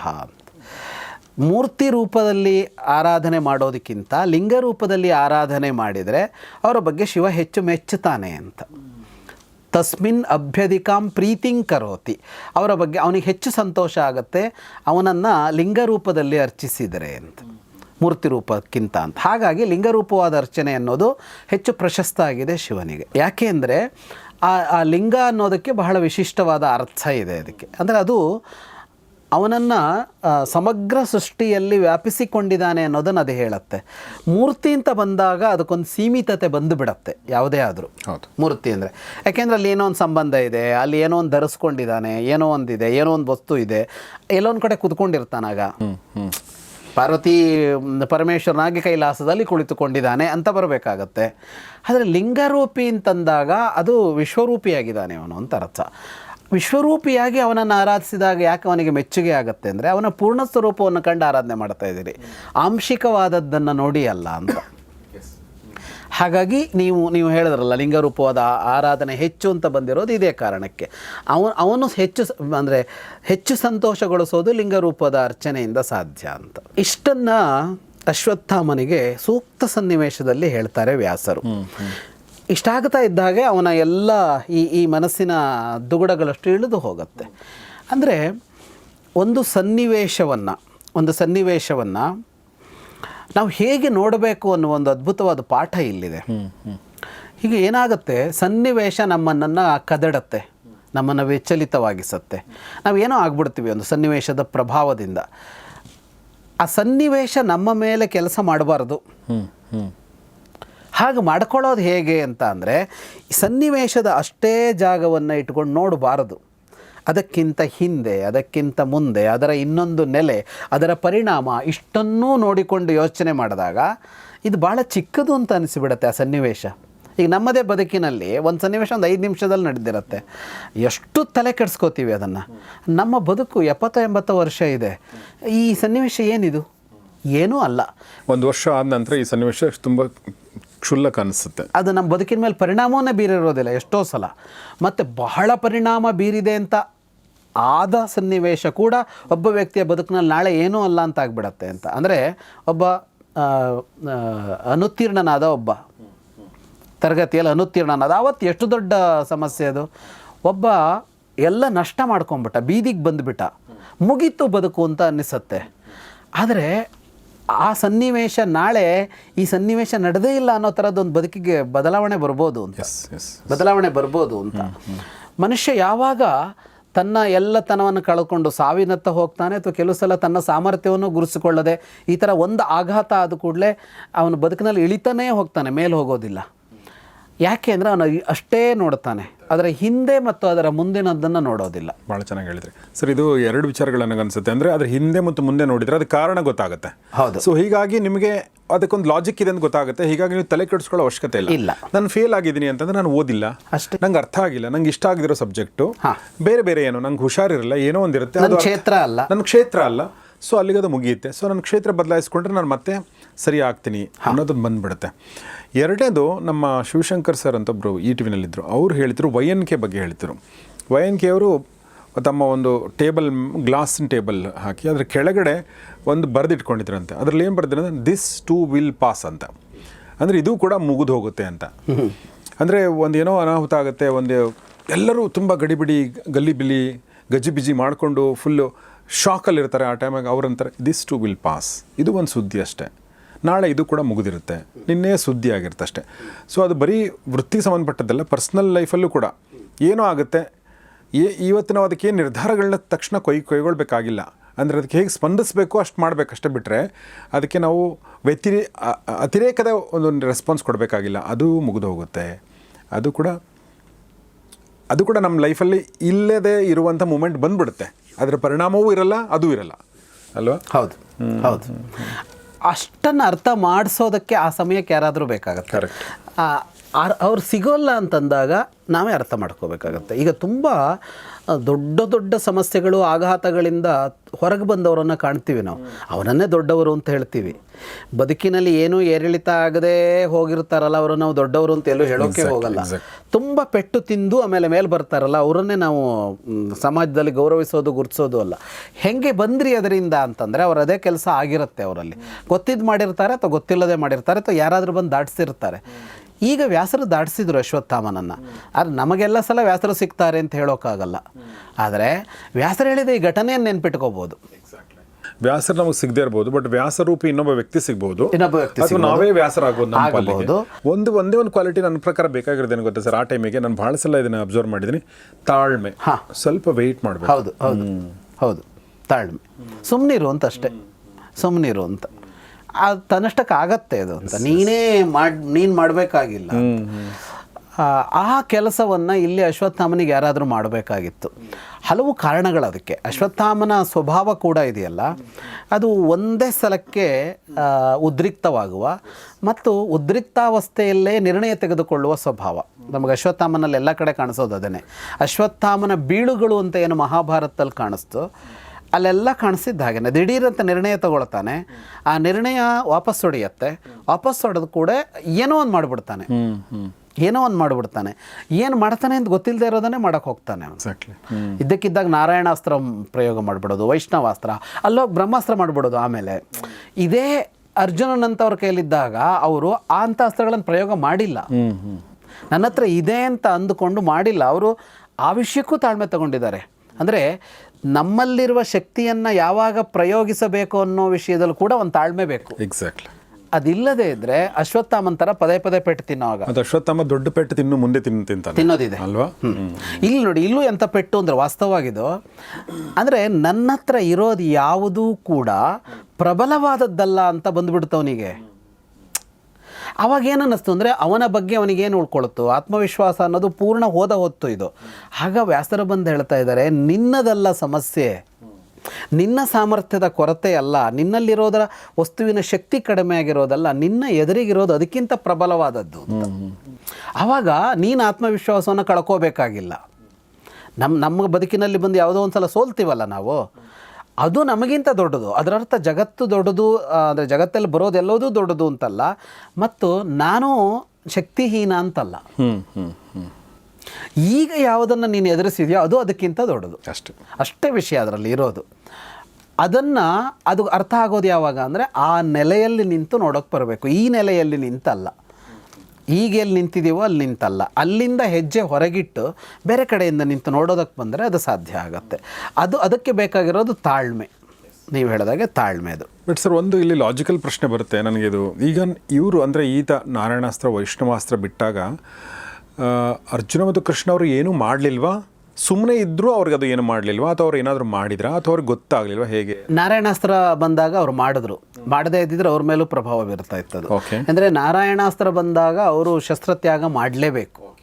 ಮೂರ್ತಿ ರೂಪದಲ್ಲಿ ಆರಾಧನೆ ಮಾಡೋದಕ್ಕಿಂತ ಲಿಂಗ ರೂಪದಲ್ಲಿ ಆರಾಧನೆ ಮಾಡಿದರೆ ಅವರ ಬಗ್ಗೆ ಶಿವ ಹೆಚ್ಚು ಮೆಚ್ಚುತ್ತಾನೆ ಅಂತ. ತಸ್ಮಿನ್ ಅಭ್ಯಧಿಕಾಂ ಪ್ರೀತಿಂ ಕರೋತಿ. ಅವರ ಬಗ್ಗೆ ಅವನಿಗೆ ಹೆಚ್ಚು ಸಂತೋಷ ಆಗುತ್ತೆ, ಅವನನ್ನು ಲಿಂಗ ರೂಪದಲ್ಲಿ ಅರ್ಚಿಸಿದರೆ ಅಂತ. ಮೂರ್ತಿ ರೂಪಕ್ಕಿಂತ ಅಂತ. ಹಾಗಾಗಿ ಲಿಂಗರೂಪವಾದ ಅರ್ಚನೆ ಅನ್ನೋದು ಹೆಚ್ಚು ಪ್ರಶಸ್ತ ಆಗಿದೆ ಶಿವನಿಗೆ. ಯಾಕೆ ಅಂದರೆ ಆ ಆ ಲಿಂಗ ಅನ್ನೋದಕ್ಕೆ ಬಹಳ ವಿಶಿಷ್ಟವಾದ ಅರ್ಥ ಇದೆ ಅದಕ್ಕೆ ಅಂದರೆ ಅದು ಅವನನ್ನು ಸಮಗ್ರ ಸೃಷ್ಟಿಯಲ್ಲಿ ವ್ಯಾಪಿಸಿಕೊಂಡಿದ್ದಾನೆ ಅನ್ನೋದನ್ನು ಅದು ಹೇಳುತ್ತೆ. ಮೂರ್ತಿ ಅಂತ ಬಂದಾಗ ಅದಕ್ಕೊಂದು ಸೀಮಿತತೆ ಬಂದು ಬಿಡತ್ತೆ ಯಾವುದೇ ಆದರೂ. ಹೌದು. ಮೂರ್ತಿ ಅಂದರೆ. ಯಾಕೆಂದರೆ ಅಲ್ಲಿ ಏನೋ ಒಂದು ಸಂಬಂಧ ಇದೆ ಅಲ್ಲಿ ಏನೋ ಒಂದು ಧರಿಸ್ಕೊಂಡಿದ್ದಾನೆ ಏನೋ ಒಂದಿದೆ ಏನೋ ಒಂದು ವಸ್ತು ಇದೆ. ಎಲ್ಲೊಂದು ಕಡೆ ಕುತ್ಕೊಂಡಿರ್ತಾನಾಗ. ಪಾರ್ವತಿ ಪರಮೇಶ್ವರನಾಗಿ ಕೈಲಾಸದಲ್ಲಿ ಕುಳಿತುಕೊಂಡಿದ್ದಾನೆ ಅಂತ ಬರಬೇಕಾಗತ್ತೆ. ಆದರೆ ಲಿಂಗರೂಪಿ ಅಂತಂದಾಗ ಅದು ವಿಶ್ವರೂಪಿಯಾಗಿದ್ದಾನೆ ಅವನು ಅಂತ ಅರ್ಥ. ವಿಶ್ವರೂಪಿಯಾಗಿ ಅವನನ್ನು ಆರಾಧಿಸಿದಾಗ ಯಾಕೆ ಅವನಿಗೆ ಮೆಚ್ಚುಗೆ ಆಗುತ್ತೆ ಅಂದರೆ ಅವನ ಪೂರ್ಣ ಸ್ವರೂಪವನ್ನು ಕಂಡು ಆರಾಧನೆ ಮಾಡ್ತಾ ಇದ್ದೀರಿ. ಆಂಶಿಕವಾದದ್ದನ್ನು ನೋಡಿ ಅಲ್ಲ ಅಂತ. ಹಾಗಾಗಿ ನೀವು ನೀವು ಹೇಳಿದ್ರಲ್ಲ ಲಿಂಗರೂಪವಾದ ಆರಾಧನೆ ಹೆಚ್ಚು ಅಂತ ಬಂದಿರೋದು ಇದೇ ಕಾರಣಕ್ಕೆ. ಅವನು ಅವನು ಹೆಚ್ಚು ಅಂದರೆ ಹೆಚ್ಚು ಸಂತೋಷಗೊಳಿಸೋದು ಲಿಂಗರೂಪದ ಅರ್ಚನೆಯಿಂದ ಸಾಧ್ಯ ಅಂತ. ಇಷ್ಟನ್ನು ಅಶ್ವತ್ಥಾಮನಿಗೆ ಸೂಕ್ತ ಸನ್ನಿವೇಶದಲ್ಲಿ ಹೇಳ್ತಾರೆ ವ್ಯಾಸರು. ಇಷ್ಟಾಗ್ತಾ ಇದ್ದಾಗೆ ಅವನ ಎಲ್ಲ ಈ ಈ ಮನಸ್ಸಿನ ದುಗುಡಗಳಷ್ಟು ಇಳಿದು ಹೋಗುತ್ತೆ. ಅಂದರೆ ಒಂದು ಸನ್ನಿವೇಶವನ್ನು ಒಂದು ಸನ್ನಿವೇಶವನ್ನು ನಾವು ಹೇಗೆ ನೋಡಬೇಕು ಅನ್ನೋ ಒಂದು ಅದ್ಭುತವಾದ ಪಾಠ ಇಲ್ಲಿದೆ. ಹೀಗೆ ಏನಾಗುತ್ತೆ? ಸನ್ನಿವೇಶ ನಮ್ಮನ್ನು ಕದಡತ್ತೆ. ನಮ್ಮನ್ನು ವಿಚಲಿತವಾಗಿಸುತ್ತೆ. ನಾವೇನೋ ಆಗ್ಬಿಡ್ತೀವಿ ಒಂದು ಸನ್ನಿವೇಶದ ಪ್ರಭಾವದಿಂದ. ಆ ಸನ್ನಿವೇಶ ನಮ್ಮ ಮೇಲೆ ಕೆಲಸ ಮಾಡಬಾರ್ದು. ಹಾಗೆ ಮಾಡ್ಕೊಳ್ಳೋದು ಹೇಗೆ ಅಂತ ಅಂದರೆ ಸನ್ನಿವೇಶದ ಅಷ್ಟೇ ಜಾಗವನ್ನು ಇಟ್ಕೊಂಡು ನೋಡಬಾರದು. ಅದಕ್ಕಿಂತ ಹಿಂದೆ ಅದಕ್ಕಿಂತ ಮುಂದೆ ಅದರ ಇನ್ನೊಂದು ನೆಲೆ ಅದರ ಪರಿಣಾಮ ಇಷ್ಟನ್ನೂ ನೋಡಿಕೊಂಡು ಯೋಚನೆ ಮಾಡಿದಾಗ ಇದು ಭಾಳ ಚಿಕ್ಕದು ಅಂತ ಅನಿಸಿಬಿಡುತ್ತೆ ಆ ಸನ್ನಿವೇಶ. ಈಗ ನಮ್ಮದೇ ಬದುಕಿನಲ್ಲಿ ಒಂದು ಸನ್ನಿವೇಶ ಒಂದು ಐದು ನಿಮಿಷದಲ್ಲಿ ನಡೆದಿರುತ್ತೆ. ಎಷ್ಟು ತಲೆ ಕೆಡಿಸ್ಕೋತೀವಿ ಅದನ್ನು? ನಮ್ಮ ಬದುಕು ಎಪ್ಪತ್ತು ಎಂಬತ್ತು ವರ್ಷ ಇದೆ. ಈ ಸನ್ನಿವೇಶ ಏನಿದು? ಏನೂ ಅಲ್ಲ. ಒಂದು ವರ್ಷ ಆದ ನಂತರ ಈ ಸನ್ನಿವೇಶ ತುಂಬ ಕ್ಷುಲ್ಲಕ ಅನಿಸುತ್ತೆ. ಅದು ನಮ್ಮ ಬದುಕಿನ ಮೇಲೆ ಪರಿಣಾಮವನ್ನೇ ಬೀರಿರೋದಿಲ್ಲ ಎಷ್ಟೋ ಸಲ. ಮತ್ತು ಬಹಳ ಪರಿಣಾಮ ಬೀರಿದೆ ಅಂತ ಆದ ಸನ್ನಿವೇಶ ಕೂಡ ಒಬ್ಬ ವ್ಯಕ್ತಿಯ ಬದುಕಿನಲ್ಲಿ ನಾಳೆ ಏನೂ ಅಲ್ಲ ಅಂತ ಆಗ್ಬಿಡತ್ತೆ ಅಂತ. ಅಂದರೆ ಒಬ್ಬ ಅನುತ್ತೀರ್ಣನಾದ ಒಬ್ಬ ತರಗತಿಯಲ್ಲಿ ಅನುತ್ತೀರ್ಣನಾದ ಆವತ್ತು ಎಷ್ಟು ದೊಡ್ಡ ಸಮಸ್ಯೆ ಅದು. ಒಬ್ಬ ಎಲ್ಲ ನಷ್ಟ ಮಾಡ್ಕೊಂಬಿಟ್ಟ ಬೀದಿಗೆ ಬಂದುಬಿಟ್ಟ ಮುಗೀತು ಬದುಕು ಅಂತ ಅನ್ನಿಸುತ್ತೆ. ಆದರೆ ಆ ಸನ್ನಿವೇಶ ನಾಳೆ ಈ ಸನ್ನಿವೇಶ ನಡೆದೇ ಇಲ್ಲ ಅನ್ನೋ ಥರದ್ದೊಂದು ಬದುಕಿಗೆ ಬದಲಾವಣೆ ಬರ್ಬೋದು ಅಂತ. ಬದಲಾವಣೆ ಬರ್ಬೋದು ಅಂತ. ಮನುಷ್ಯ ಯಾವಾಗ ತನ್ನ ಎಲ್ಲತನವನ್ನು ಕಳ್ಕೊಂಡು ಸಾವಿನತ್ತ ಹೋಗ್ತಾನೆ ಅಥವಾ ಕೆಲವು ಸಲ ತನ್ನ ಸಾಮರ್ಥ್ಯವನ್ನು ಗುರುಸಿಕೊಳ್ಳದೆ ಈ ಥರ ಒಂದು ಆಘಾತ ಆದ ಕೂಡಲೇ ಅವನು ಬದುಕಿನಲ್ಲಿ ಇಳಿತಾನೇ ಹೋಗ್ತಾನೆ, ಮೇಲೆ ಹೋಗೋದಿಲ್ಲ. ಯಾಕೆ ಅಂದರೆ ಅವನು ಅಷ್ಟೇ ನೋಡ್ತಾನೆ. ಅದರ ಹಿಂದೆ ಮತ್ತು ಅದರ ಮುಂದಿನದನ್ನು ನೋಡೋದಿಲ್ಲ. ಭಾಳ ಚೆನ್ನಾಗಿ ಹೇಳಿದ್ರಿ. ಸರ್ ಇದು ಎರಡು ವಿಚಾರಗಳು ನನಗೆ ಅನ್ಸುತ್ತೆ. ಅಂದರೆ ಅದ್ರ ಹಿಂದೆ ಮತ್ತು ಮುಂದೆ ನೋಡಿದರೆ ಅದು ಕಾರಣ ಗೊತ್ತಾಗುತ್ತೆ. ಹೌದು. ಸೊ ಹೀಗಾಗಿ ನಿಮಗೆ ಅದಕ್ಕೊಂದು ಲಾಜಿಕ್ ಇದೆ ಅಂತ ಗೊತ್ತಾಗುತ್ತೆ. ಹೀಗಾಗಿ ನೀವು ತಲೆ ಕೆಡಿಸ್ಕೊಳ್ಳೋ ಅವಶ್ಯಕತೆ ಇಲ್ಲ. ಇಲ್ಲ. ನಾನು ಫೇಲ್ ಆಗಿದ್ದೀನಿ ಅಂತಂದ್ರೆ ನಾನು ಓದಿಲ್ಲ. ಅಷ್ಟೇ. ನಂಗೆ ಅರ್ಥ ಆಗಿಲ್ಲ. ನಂಗೆ ಇಷ್ಟ ಆಗಿರೋ ಸಬ್ಜೆಕ್ಟು. ಬೇರೆ ಬೇರೆ ಏನೋ ನಂಗೆ ಹುಷಾರಿರಲ್ಲ ಏನೋ ಒಂದಿರುತ್ತೆ. ನನ್ನ ಅದು ಕ್ಷೇತ್ರ ಅಲ್ಲ. ನನ್ನ ಕ್ಷೇತ್ರ ಅಲ್ಲ. ಸೊ ಅಲ್ಲಿಗೆ ಅದು ಮುಗಿಯುತ್ತೆ. ಸೊ ನನ್ನ ಕ್ಷೇತ್ರ ಬದಲಾಯಿಸ್ಕೊಂಡ್ರೆ ನಾನು ಮತ್ತೆ ಸರಿ ಆಗ್ತೀನಿ ಅನ್ನೋದು ಬಂದ್ಬಿಡುತ್ತೆ. ಎರಡನೇದು ನಮ್ಮ ಶಿವಶಂಕರ್ ಸರ್ ಅಂತ ಒಬ್ಬರು ಈ ಟಿ ವಿನಲ್ಲಿದ್ದರು ಅವ್ರು ಹೇಳಿದರು ವೈ ಎನ್ ಕೆ ಬಗ್ಗೆ ಹೇಳ್ತಿದ್ರು ವೈ ಎನ್ ಕೆ ಅವರು ತಮ್ಮ ಒಂದು ಟೇಬಲ್, ಗ್ಲಾಸಿನ ಟೇಬಲ್ ಹಾಕಿ ಅದರ ಕೆಳಗಡೆ ಒಂದು ಬರೆದಿಟ್ಕೊಂಡಿದ್ರಂತೆ. ಅದರಲ್ಲಿ ಏನು ಬರೆದಿರಂದ್ರೆ ದಿಸ್ ಟು ವಿಲ್ ಪಾಸ್ ಅಂತ. ಅಂದರೆ ಇದು ಕೂಡ ಮುಗಿದು ಹೋಗುತ್ತೆ ಅಂತ. ಅಂದರೆ ಒಂದು ಏನೋ ಅನಾಹುತ ಆಗುತ್ತೆ, ಒಂದು ಎಲ್ಲರೂ ತುಂಬ ಗಡಿಬಿಡಿ ಗಲ್ಲಿಬಿಲಿ ಗಜಿಬಿಜಿ ಮಾಡಿಕೊಂಡು ಫುಲ್ಲು ಶಾಕಲ್ಲಿರ್ತಾರೆ ಆ ಟೈಮಾಗ ಅವ್ರಂತಾರೆ ದಿಸ್ ಟು ವಿಲ್ ಪಾಸ್ ಇದು ಒಂದು ಸುದ್ದಿ ಅಷ್ಟೇ. ನಾಳೆ ಇದು ಕೂಡ ಮುಗಿದಿರುತ್ತೆ. ನಿನ್ನೆ ಸುದ್ದಿ ಆಗಿರುತ್ತೆ ಅಷ್ಟೇ. ಸೊ ಅದು ಬರೀ ವೃತ್ತಿ ಸಂಬಂಧಪಟ್ಟದ್ದಲ್ಲ ಪರ್ಸ್ನಲ್ ಲೈಫಲ್ಲೂ ಕೂಡ. ಏನೋ ಆಗುತ್ತೆ? ಏ ಇವತ್ತು ನಾವು ಅದಕ್ಕೆ ಏನು ನಿರ್ಧಾರಗಳನ್ನ ತಕ್ಷಣ ಕೈ ಕೈಗೊಳ್ಬೇಕಾಗಿಲ್ಲ. ಅಂದರೆ ಅದಕ್ಕೆ ಹೇಗೆ ಸ್ಪಂದಿಸಬೇಕು ಅಷ್ಟು ಮಾಡಬೇಕಷ್ಟೇ ಬಿಟ್ಟರೆ ಅದಕ್ಕೆ ನಾವು ವ್ಯತಿರೇ ಅತಿರೇಕದ ಒಂದು ರೆಸ್ಪಾನ್ಸ್ ಕೊಡಬೇಕಾಗಿಲ್ಲ. ಅದು ಮುಗಿದು ಹೋಗುತ್ತೆ. ಅದು ಕೂಡ ಅದು ಕೂಡ ನಮ್ಮ ಲೈಫಲ್ಲಿ ಇಲ್ಲದೆ ಇರುವಂಥ ಮೂಮೆಂಟ್ ಬಂದ್ಬಿಡುತ್ತೆ. ಅದರ ಪರಿಣಾಮವೂ ಇರಲ್ಲ ಅದು ಇರಲ್ಲ. ಅಲ್ವಾ? ಹೌದು. ಹೌದು. ಅಷ್ಟನ್ನು ಅರ್ಥ ಮಾಡಿಸೋದಕ್ಕೆ ಆ ಸಮಯಕ್ಕೆ ಯಾರಾದರೂ ಬೇಕಾಗುತ್ತೆ. ಅವ್ರು ಸಿಗೋಲ್ಲ ಅಂತಂದಾಗ ನಾವೇ ಅರ್ಥ ಮಾಡ್ಕೋಬೇಕಾಗತ್ತೆ. ಈಗ ತುಂಬ ದೊಡ್ಡ ದೊಡ್ಡ ಸಮಸ್ಯೆಗಳು ಆಘಾತಗಳಿಂದ ಹೊರಗೆ ಬಂದವರನ್ನು ಕಾಣ್ತೀವಿ ನಾವು. ಅವರನ್ನೇ ದೊಡ್ಡವರು ಅಂತ ಹೇಳ್ತೀವಿ. ಬದುಕಿನಲ್ಲಿ ಏನೂ ಏರಿಳಿತ ಆಗದೆ ಹೋಗಿರ್ತಾರಲ್ಲ ಅವರು ನಾವು ದೊಡ್ಡವರು ಅಂತ ಎಲ್ಲೂ ಹೇಳೋಕೆ ಹೋಗಲ್ಲ. ತುಂಬ ಪೆಟ್ಟು ತಿಂದು ಆಮೇಲೆ ಮೇಲೆ ಬರ್ತಾರಲ್ಲ ಅವರನ್ನೇ ನಾವು ಸಮಾಜದಲ್ಲಿ ಗೌರವಿಸೋದು ಗುರುತಿಸೋದು ಅಲ್ಲ. ಹೆಂಗೆ ಬಂದ್ರಿ ಅದರಿಂದ ಅಂತಂದರೆ ಅವ್ರು ಅದೇ ಕೆಲಸ ಆಗಿರುತ್ತೆ ಅವರಲ್ಲಿ. ಗೊತ್ತಿದ್ದು ಮಾಡಿರ್ತಾರೆ ಅಥವಾ ಗೊತ್ತಿಲ್ಲದೆ ಮಾಡಿರ್ತಾರೆ ಅಥವಾ ಯಾರಾದರೂ ಬಂದು ದಾಟಿಸಿರ್ತಾರೆ. ಈಗ ವ್ಯಾಸರು ದಾಟಿಸಿದ್ರು ಅಶ್ವತ್ಥಾಮನನ್ನು. ಆದರೆ ನಮಗೆಲ್ಲ ಸಲ ವ್ಯಾಸರು ಸಿಗ್ತಾರೆ ಅಂತ ಹೇಳೋಕ್ಕಾಗಲ್ಲ ಆದರೆ ವ್ಯಾಸರು ಹೇಳಿದ ಈ ಘಟನೆಯನ್ನು ನೆನ್ಪಿಟ್ಕೋಬೋದು. ವ್ಯಾಸರು ನಮಗೆ ಸಿಗದೇ ಇರ್ಬೋದು ಬಟ್ ವ್ಯಾಸರೂಪಿ ಇನ್ನೊಬ್ಬ ವ್ಯಕ್ತಿ ಸಿಗ್ಬೋದು. ಇನ್ನೊಬ್ಬ ವ್ಯಕ್ತಿ ಅಥವಾ ನಾವೇ ನಮ್ಮ ಪಾಲಿಗೆ. ಆಗಬಹುದು. ಒಂದು ಒಂದೇ ಒಂದು ಕ್ವಾಲಿಟಿ ನನ್ನ ಪ್ರಕಾರ ಬೇಕಾಗಿರೋದೇನು ಗೊತ್ತಾ ಸರ್? ಆ ಟೈಮಿಗೆ ನಾನು ಭಾಳ ಸಲ ಇದನ್ನ ಅಬ್ಸರ್ವ್ ಮಾಡಿದ್ದೀನಿ ತಾಳ್ಮೆ. ಸ್ವಲ್ಪ ವೆಯ್ಟ್ ಮಾಡಬೇಕು. ಹೌದು ಹೌದು ಹೌದು. ತಾಳ್ಮೆ. ಸುಮ್ಮನಿರು ಅಂತ ಅಷ್ಟೇ. ಸುಮ್ಮನಿರು ಅಂತ. ಅದು ತನ್ನಷ್ಟಕ್ಕೆ ಆಗತ್ತೆ ಅದು ಅಂತ. ನೀನೇ ಮಾಡಿ ನೀನು ಮಾಡಬೇಕಾಗಿಲ್ಲ. ಆ ಕೆಲಸವನ್ನು ಇಲ್ಲಿ ಅಶ್ವತ್ಥಾಮನಿಗೆ ಯಾರಾದರೂ ಮಾಡಬೇಕಾಗಿತ್ತು. ಹಲವು ಕಾರಣಗಳು ಅದಕ್ಕೆ. ಅಶ್ವತ್ಥಾಮನ ಸ್ವಭಾವ ಕೂಡ ಇದೆಯಲ್ಲ. ಅದು ಒಂದೇ ಸಲಕ್ಕೆ ಉದ್ರಿಕ್ತವಾಗುವ ಮತ್ತು ಉದ್ರಿಕ್ತಾವಸ್ಥೆಯಲ್ಲೇ ನಿರ್ಣಯ ತೆಗೆದುಕೊಳ್ಳುವ ಸ್ವಭಾವ. ನಮಗೆ ಅಶ್ವತ್ಥಾಮನಲ್ಲಿ ಎಲ್ಲ ಕಡೆ ಕಾಣಿಸೋದು ಅದನ್ನೇ. ಅಶ್ವತ್ಥಾಮನ ಬೀಳುಗಳು ಅಂತ ಏನು ಮಹಾಭಾರತದಲ್ಲಿ ಕಾಣಿಸ್ತು. ಅಲ್ಲೆಲ್ಲ ಕಾಣಿಸಿದ್ದ ದಿಢೀರ್ ದಿಢೀರಂತ ನಿರ್ಣಯ ತಗೊಳ್ತಾನೆ. ಆ ನಿರ್ಣಯ ವಾಪಸ್ ಹೊಡೆಯತ್ತೆ ವಾಪಸ್ ಹೊಡೆದು ಕೂಡ ಏನೋ ಒಂದು ಮಾಡಿಬಿಡ್ತಾನೆ. ಏನೋ ಒಂದು ಮಾಡಿಬಿಡ್ತಾನೆ. ಏನು ಮಾಡ್ತಾನೆ ಅಂತ ಗೊತ್ತಿಲ್ಲದೆ ಇರೋದನ್ನೇ ಮಾಡಕ್ಕೆ ಹೋಗ್ತಾನೆ ಅವನು. ಇದ್ದಕ್ಕಿದ್ದಾಗ ನಾರಾಯಣಾಸ್ತ್ರ ಪ್ರಯೋಗ ಮಾಡಿಬಿಡೋದು ವೈಷ್ಣವಾಸ್ತ್ರ ಅಲ್ಲೋಗಿ ಬ್ರಹ್ಮಾಸ್ತ್ರ ಮಾಡಿಬಿಡೋದು ಆಮೇಲೆ. ಇದೇ ಅರ್ಜುನನಂತವ್ರ ಕೈಯಲ್ಲಿದ್ದಾಗ ಅವರು ಆ ಅಂಥ ಅಸ್ತ್ರಗಳನ್ನು ಪ್ರಯೋಗ ಮಾಡಿಲ್ಲ. ನನ್ನ ಹತ್ರ ಇದೆ ಅಂತ ಅಂದುಕೊಂಡು ಮಾಡಿಲ್ಲ. ಅವರು ಆ ವಿಷಯಕ್ಕೂ ತಾಳ್ಮೆ ತಗೊಂಡಿದ್ದಾರೆ. ಅಂದರೆ ನಮ್ಮಲ್ಲಿರುವ ಶಕ್ತಿಯನ್ನು ಯಾವಾಗ ಪ್ರಯೋಗಿಸಬೇಕು ಅನ್ನೋ ವಿಷಯದಲ್ಲೂ ಕೂಡ ಒಂದು ತಾಳ್ಮೆ ಬೇಕು. ಎಕ್ಸಾಕ್ಟ್ಲಿ ಅದಿಲ್ಲದೆ ಇದ್ರೆ ಅಶ್ವತ್ಥಾಮನ್ ತರ ಪದೇ ಪದೇ ಪೆಟ್ಟು ತಿನ್ನೋವಾಗ ಅದು ಅಶ್ವತ್ಥಾಮ ದೊಡ್ಡ ಪೆಟ್ಟು ತಿನ್ನು ಮುಂದೆ ತಿನ್ನು ತಿಂತಾನೆ. ತಿನ್ನೋದಿದೆ. ಅಲ್ವಾ? ಇಲ್ಲಿ ನೋಡಿ ಇಲ್ಲೂ ಎಂಥ ಪೆಟ್ಟು ಅಂದ್ರೆ ವಾಸ್ತವವಾಗಿದ್ದು ಅಂದರೆ ನನ್ನ ಹತ್ರ ಇರೋದು ಯಾವುದೂ ಕೂಡ ಪ್ರಬಲವಾದದ್ದಲ್ಲ ಅಂತ ಬಂದ್ಬಿಡ್ತವನಿಗೆ ಅವಾಗ ಏನು ಅನ್ನಿಸ್ತು ಅಂದರೆ ಅವನ ಬಗ್ಗೆ ಅವನಿಗೇನು ಉಳ್ಕೊಳ್ತು ಆತ್ಮವಿಶ್ವಾಸ ಅನ್ನೋದು ಪೂರ್ಣ ಹೋದ ಹೊತ್ತು ಇದು. ಆಗ ವ್ಯಾಸರ ಬಂದು ಹೇಳ್ತಾ ಇದ್ದಾರೆ ನಿನ್ನದಲ್ಲ ಸಮಸ್ಯೆ ನಿನ್ನ ಸಾಮರ್ಥ್ಯದ ಕೊರತೆ ಅಲ್ಲ ನಿನ್ನಲ್ಲಿರೋದರ ವಸ್ತುವಿನ ಶಕ್ತಿ ಕಡಿಮೆ ಆಗಿರೋದಲ್ಲ ನಿನ್ನ ಎದುರಿಗಿರೋದು ಅದಕ್ಕಿಂತ ಪ್ರಬಲವಾದದ್ದು. ಆವಾಗ ನೀನು ಆತ್ಮವಿಶ್ವಾಸವನ್ನು ಕಳ್ಕೋಬೇಕಾಗಿಲ್ಲ. ನಮ್ಮ ನಮ್ಮ ಬದುಕಿನಲ್ಲಿ ಬಂದು ಯಾವುದೋ ಒಂದು ಸಲ ಸೋಲ್ತೀವಲ್ಲ ನಾವು? ಅದು ನಮಗಿಂತ ದೊಡ್ಡದು. ಅದರರ್ಥ ಜಗತ್ತು ದೊಡ್ಡದು ಅಂದರೆ ಜಗತ್ತಲ್ಲಿ ಬರೋದೆಲ್ಲದೂ ದೊಡ್ಡದು ಅಂತಲ್ಲ. ಮತ್ತು ನಾನು ಶಕ್ತಿಹೀನ ಅಂತಲ್ಲ. ಈಗ ಯಾವುದನ್ನು ನೀನು ಎದುರಿಸಿದೆಯೋ ಅದು ಅದಕ್ಕಿಂತ ದೊಡ್ಡದು. ಅಷ್ಟೇ. ಅಷ್ಟೇ ವಿಷಯ ಅದರಲ್ಲಿ ಇರೋದು. ಅದನ್ನು ಅದು ಅರ್ಥ ಆಗೋದು ಯಾವಾಗ ಅಂದರೆ ಆ ನೆಲೆಯಲ್ಲಿ ನಿಂತು ನೋಡೋಕೆ ಬರಬೇಕು. ಈ ನೆಲೆಯಲ್ಲಿ ನಿಂತಲ್ಲ. ಈಗ ಎಲ್ಲಿ ನಿಂತಿದ್ದೀವೋ ಅಲ್ಲಿ ನಿಂತಲ್ಲ. ಅಲ್ಲಿಂದ ಹೆಜ್ಜೆ ಹೊರಗಿಟ್ಟು ಬೇರೆ ಕಡೆಯಿಂದ ನಿಂತು ನೋಡೋದಕ್ಕೆ ಬಂದರೆ ಅದು ಸಾಧ್ಯ ಆಗುತ್ತೆ. ಅದು ಅದಕ್ಕೆ ಬೇಕಾಗಿರೋದು ತಾಳ್ಮೆ. ನೀವು ಹೇಳಿದಾಗೆ ತಾಳ್ಮೆ ಅದು. ಬಟ್ ಸರ್ ಒಂದು ಇಲ್ಲಿ ಲಾಜಿಕಲ್ ಪ್ರಶ್ನೆ ಬರುತ್ತೆ ನನಗೆ ಇದು. ಈಗ ಇವರು ಅಂದರೆ ಈತ ನಾರಾಯಣಾಸ್ತ್ರ, ವೈಷ್ಣವಾಸ್ತ್ರ ಬಿಟ್ಟಾಗ ಅರ್ಜುನ ಮತ್ತು ಕೃಷ್ಣ ಅವರು ಏನೂ ಮಾಡಲಿಲ್ವಾ? ಸುಮ್ಮನೆ ಇದ್ದರೂ ಅವ್ರಿಗೆ ಅದು ಏನು ಮಾಡಲಿಲ್ವಾ? ಅಥವಾ ಅವ್ರು ಏನಾದರೂ ಮಾಡಿದ್ರಾ? ಅಥವಾ ಅವ್ರಿಗೆ ಗೊತ್ತಾಗಲಿಲ್ವಾ ಹೇಗೆ? ನಾರಾಯಣಾಸ್ತ್ರ ಬಂದಾಗ ಅವ್ರು ಮಾಡಿದ್ರು. ಮಾಡದೇ ಇದ್ದಿದ್ರೆ ಅವ್ರ ಮೇಲೂ ಪ್ರಭಾವ ಬೀರ್ತಾ ಇತ್ತದು. ಓಕೆ ಅಂದರೆ ನಾರಾಯಣಾಸ್ತ್ರ ಬಂದಾಗ ಅವರು ಶಸ್ತ್ರತ್ಯಾಗ ಮಾಡಲೇಬೇಕು.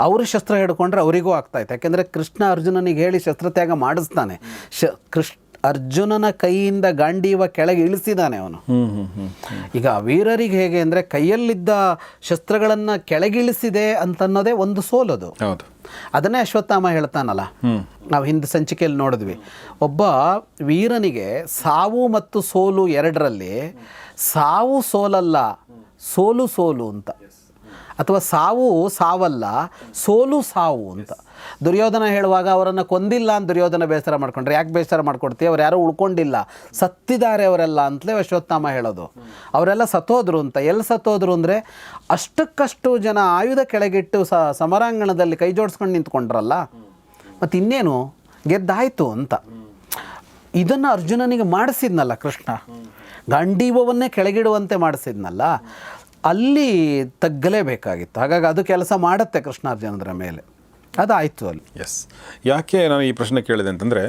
ಅವರು ಶಸ್ತ್ರ ಹಿಡ್ಕೊಂಡ್ರೆ ಅವರಿಗೂ ಆಗ್ತಾ ಇತ್ತು. ಯಾಕೆಂದರೆ ಕೃಷ್ಣ ಅರ್ಜುನನಿಗೆ ಹೇಳಿ ಶಸ್ತ್ರತ್ಯಾಗ ಮಾಡಿಸ್ತಾನೆ. ಶ ಕೃಷ್ಣ ಅರ್ಜುನನ ಕೈಯಿಂದ ಗಾಂಡೀವ ಕೆಳಗೆ ಇಳಿಸಿದಾನೆ ಅವನು. ಈಗ ವೀರರಿಗೆ ಹೇಗೆ ಅಂದರೆ ಕೈಯಲ್ಲಿದ್ದ ಶಸ್ತ್ರಗಳನ್ನು ಕೆಳಗಿಳಿಸಿದೆ ಅಂತನ್ನೋದೇ ಒಂದು ಸೋಲದು. ಹೌದು. ಅದನ್ನೇ ಅಶ್ವತ್ಥಾಮ ಹೇಳ್ತಾನಲ್ಲ. ನಾವು ಹಿಂದೆ ಸಂಚಿಕೆಯಲ್ಲಿ ನೋಡಿದ್ವಿ. ಒಬ್ಬ ವೀರನಿಗೆ ಸಾವು ಮತ್ತು ಸೋಲು ಎರಡರಲ್ಲಿ ಸಾವು ಸೋಲಲ್ಲ ಸೋಲು ಸೋಲು ಅಂತ. ಅಥವಾ ಸಾವು ಸಾವಲ್ಲ ಸೋಲು ಸಾವು ಅಂತ. ದುರ್ಯೋಧನ ಹೇಳುವಾಗ ಅವರನ್ನು ಕೊಂದಿಲ್ಲ ಅಂತ ದುರ್ಯೋಧನ ಬೇಸರ ಮಾಡ್ಕೊಂಡ್ರೆ. ಯಾಕೆ ಬೇಸರ ಮಾಡ್ಕೊಡ್ತೀವಿ ಅವ್ರು ಯಾರೂ ಉಳ್ಕೊಂಡಿಲ್ಲ. ಸತ್ತಿದ್ದಾರೆ ಅವರೆಲ್ಲ ಅಂತಲೇ ಅಶ್ವತ್ಥಾಮ ಹೇಳೋದು. ಅವರೆಲ್ಲ ಸತ್ತೋದ್ರು ಅಂತ. ಎಲ್ಲಿ ಸತ್ತೋದ್ರು ಅಂದರೆ ಅಷ್ಟಕ್ಕಷ್ಟು ಜನ ಆಯುಧ ಕೆಳಗಿಟ್ಟು ಸ, ಸಮರಾಂಗಣದಲ್ಲಿ ಕೈ ಜೋಡಿಸ್ಕೊಂಡು ನಿಂತ್ಕೊಂಡ್ರಲ್ಲ? ಮತ್ತು ಇನ್ನೇನು? ಗೆದ್ದಾಯಿತು ಅಂತ. ಇದನ್ನು ಅರ್ಜುನನಿಗೆ ಮಾಡಿಸಿದ್ನಲ್ಲ ಕೃಷ್ಣ. ಗಾಂಡೀವವನ್ನೇ ಕೆಳಗಿಡುವಂತೆ ಮಾಡಿಸಿದ್ನಲ್ಲ. ಅಲ್ಲಿ ತಗ್ಗಲೇಬೇಕಾಗಿತ್ತು. ಹಾಗಾಗಿ ಅದು ಕೆಲಸ ಮಾಡುತ್ತೆ ಕೃಷ್ಣಾರ್ಜುನದ್ರ ಮೇಲೆ. ಅದಾಯಿತು ಅಲ್ಲಿ. ಎಸ್ ಯಾಕೆ ನಾನು ಈ ಪ್ರಶ್ನೆ ಕೇಳಿದೆ ಅಂತಂದರೆ,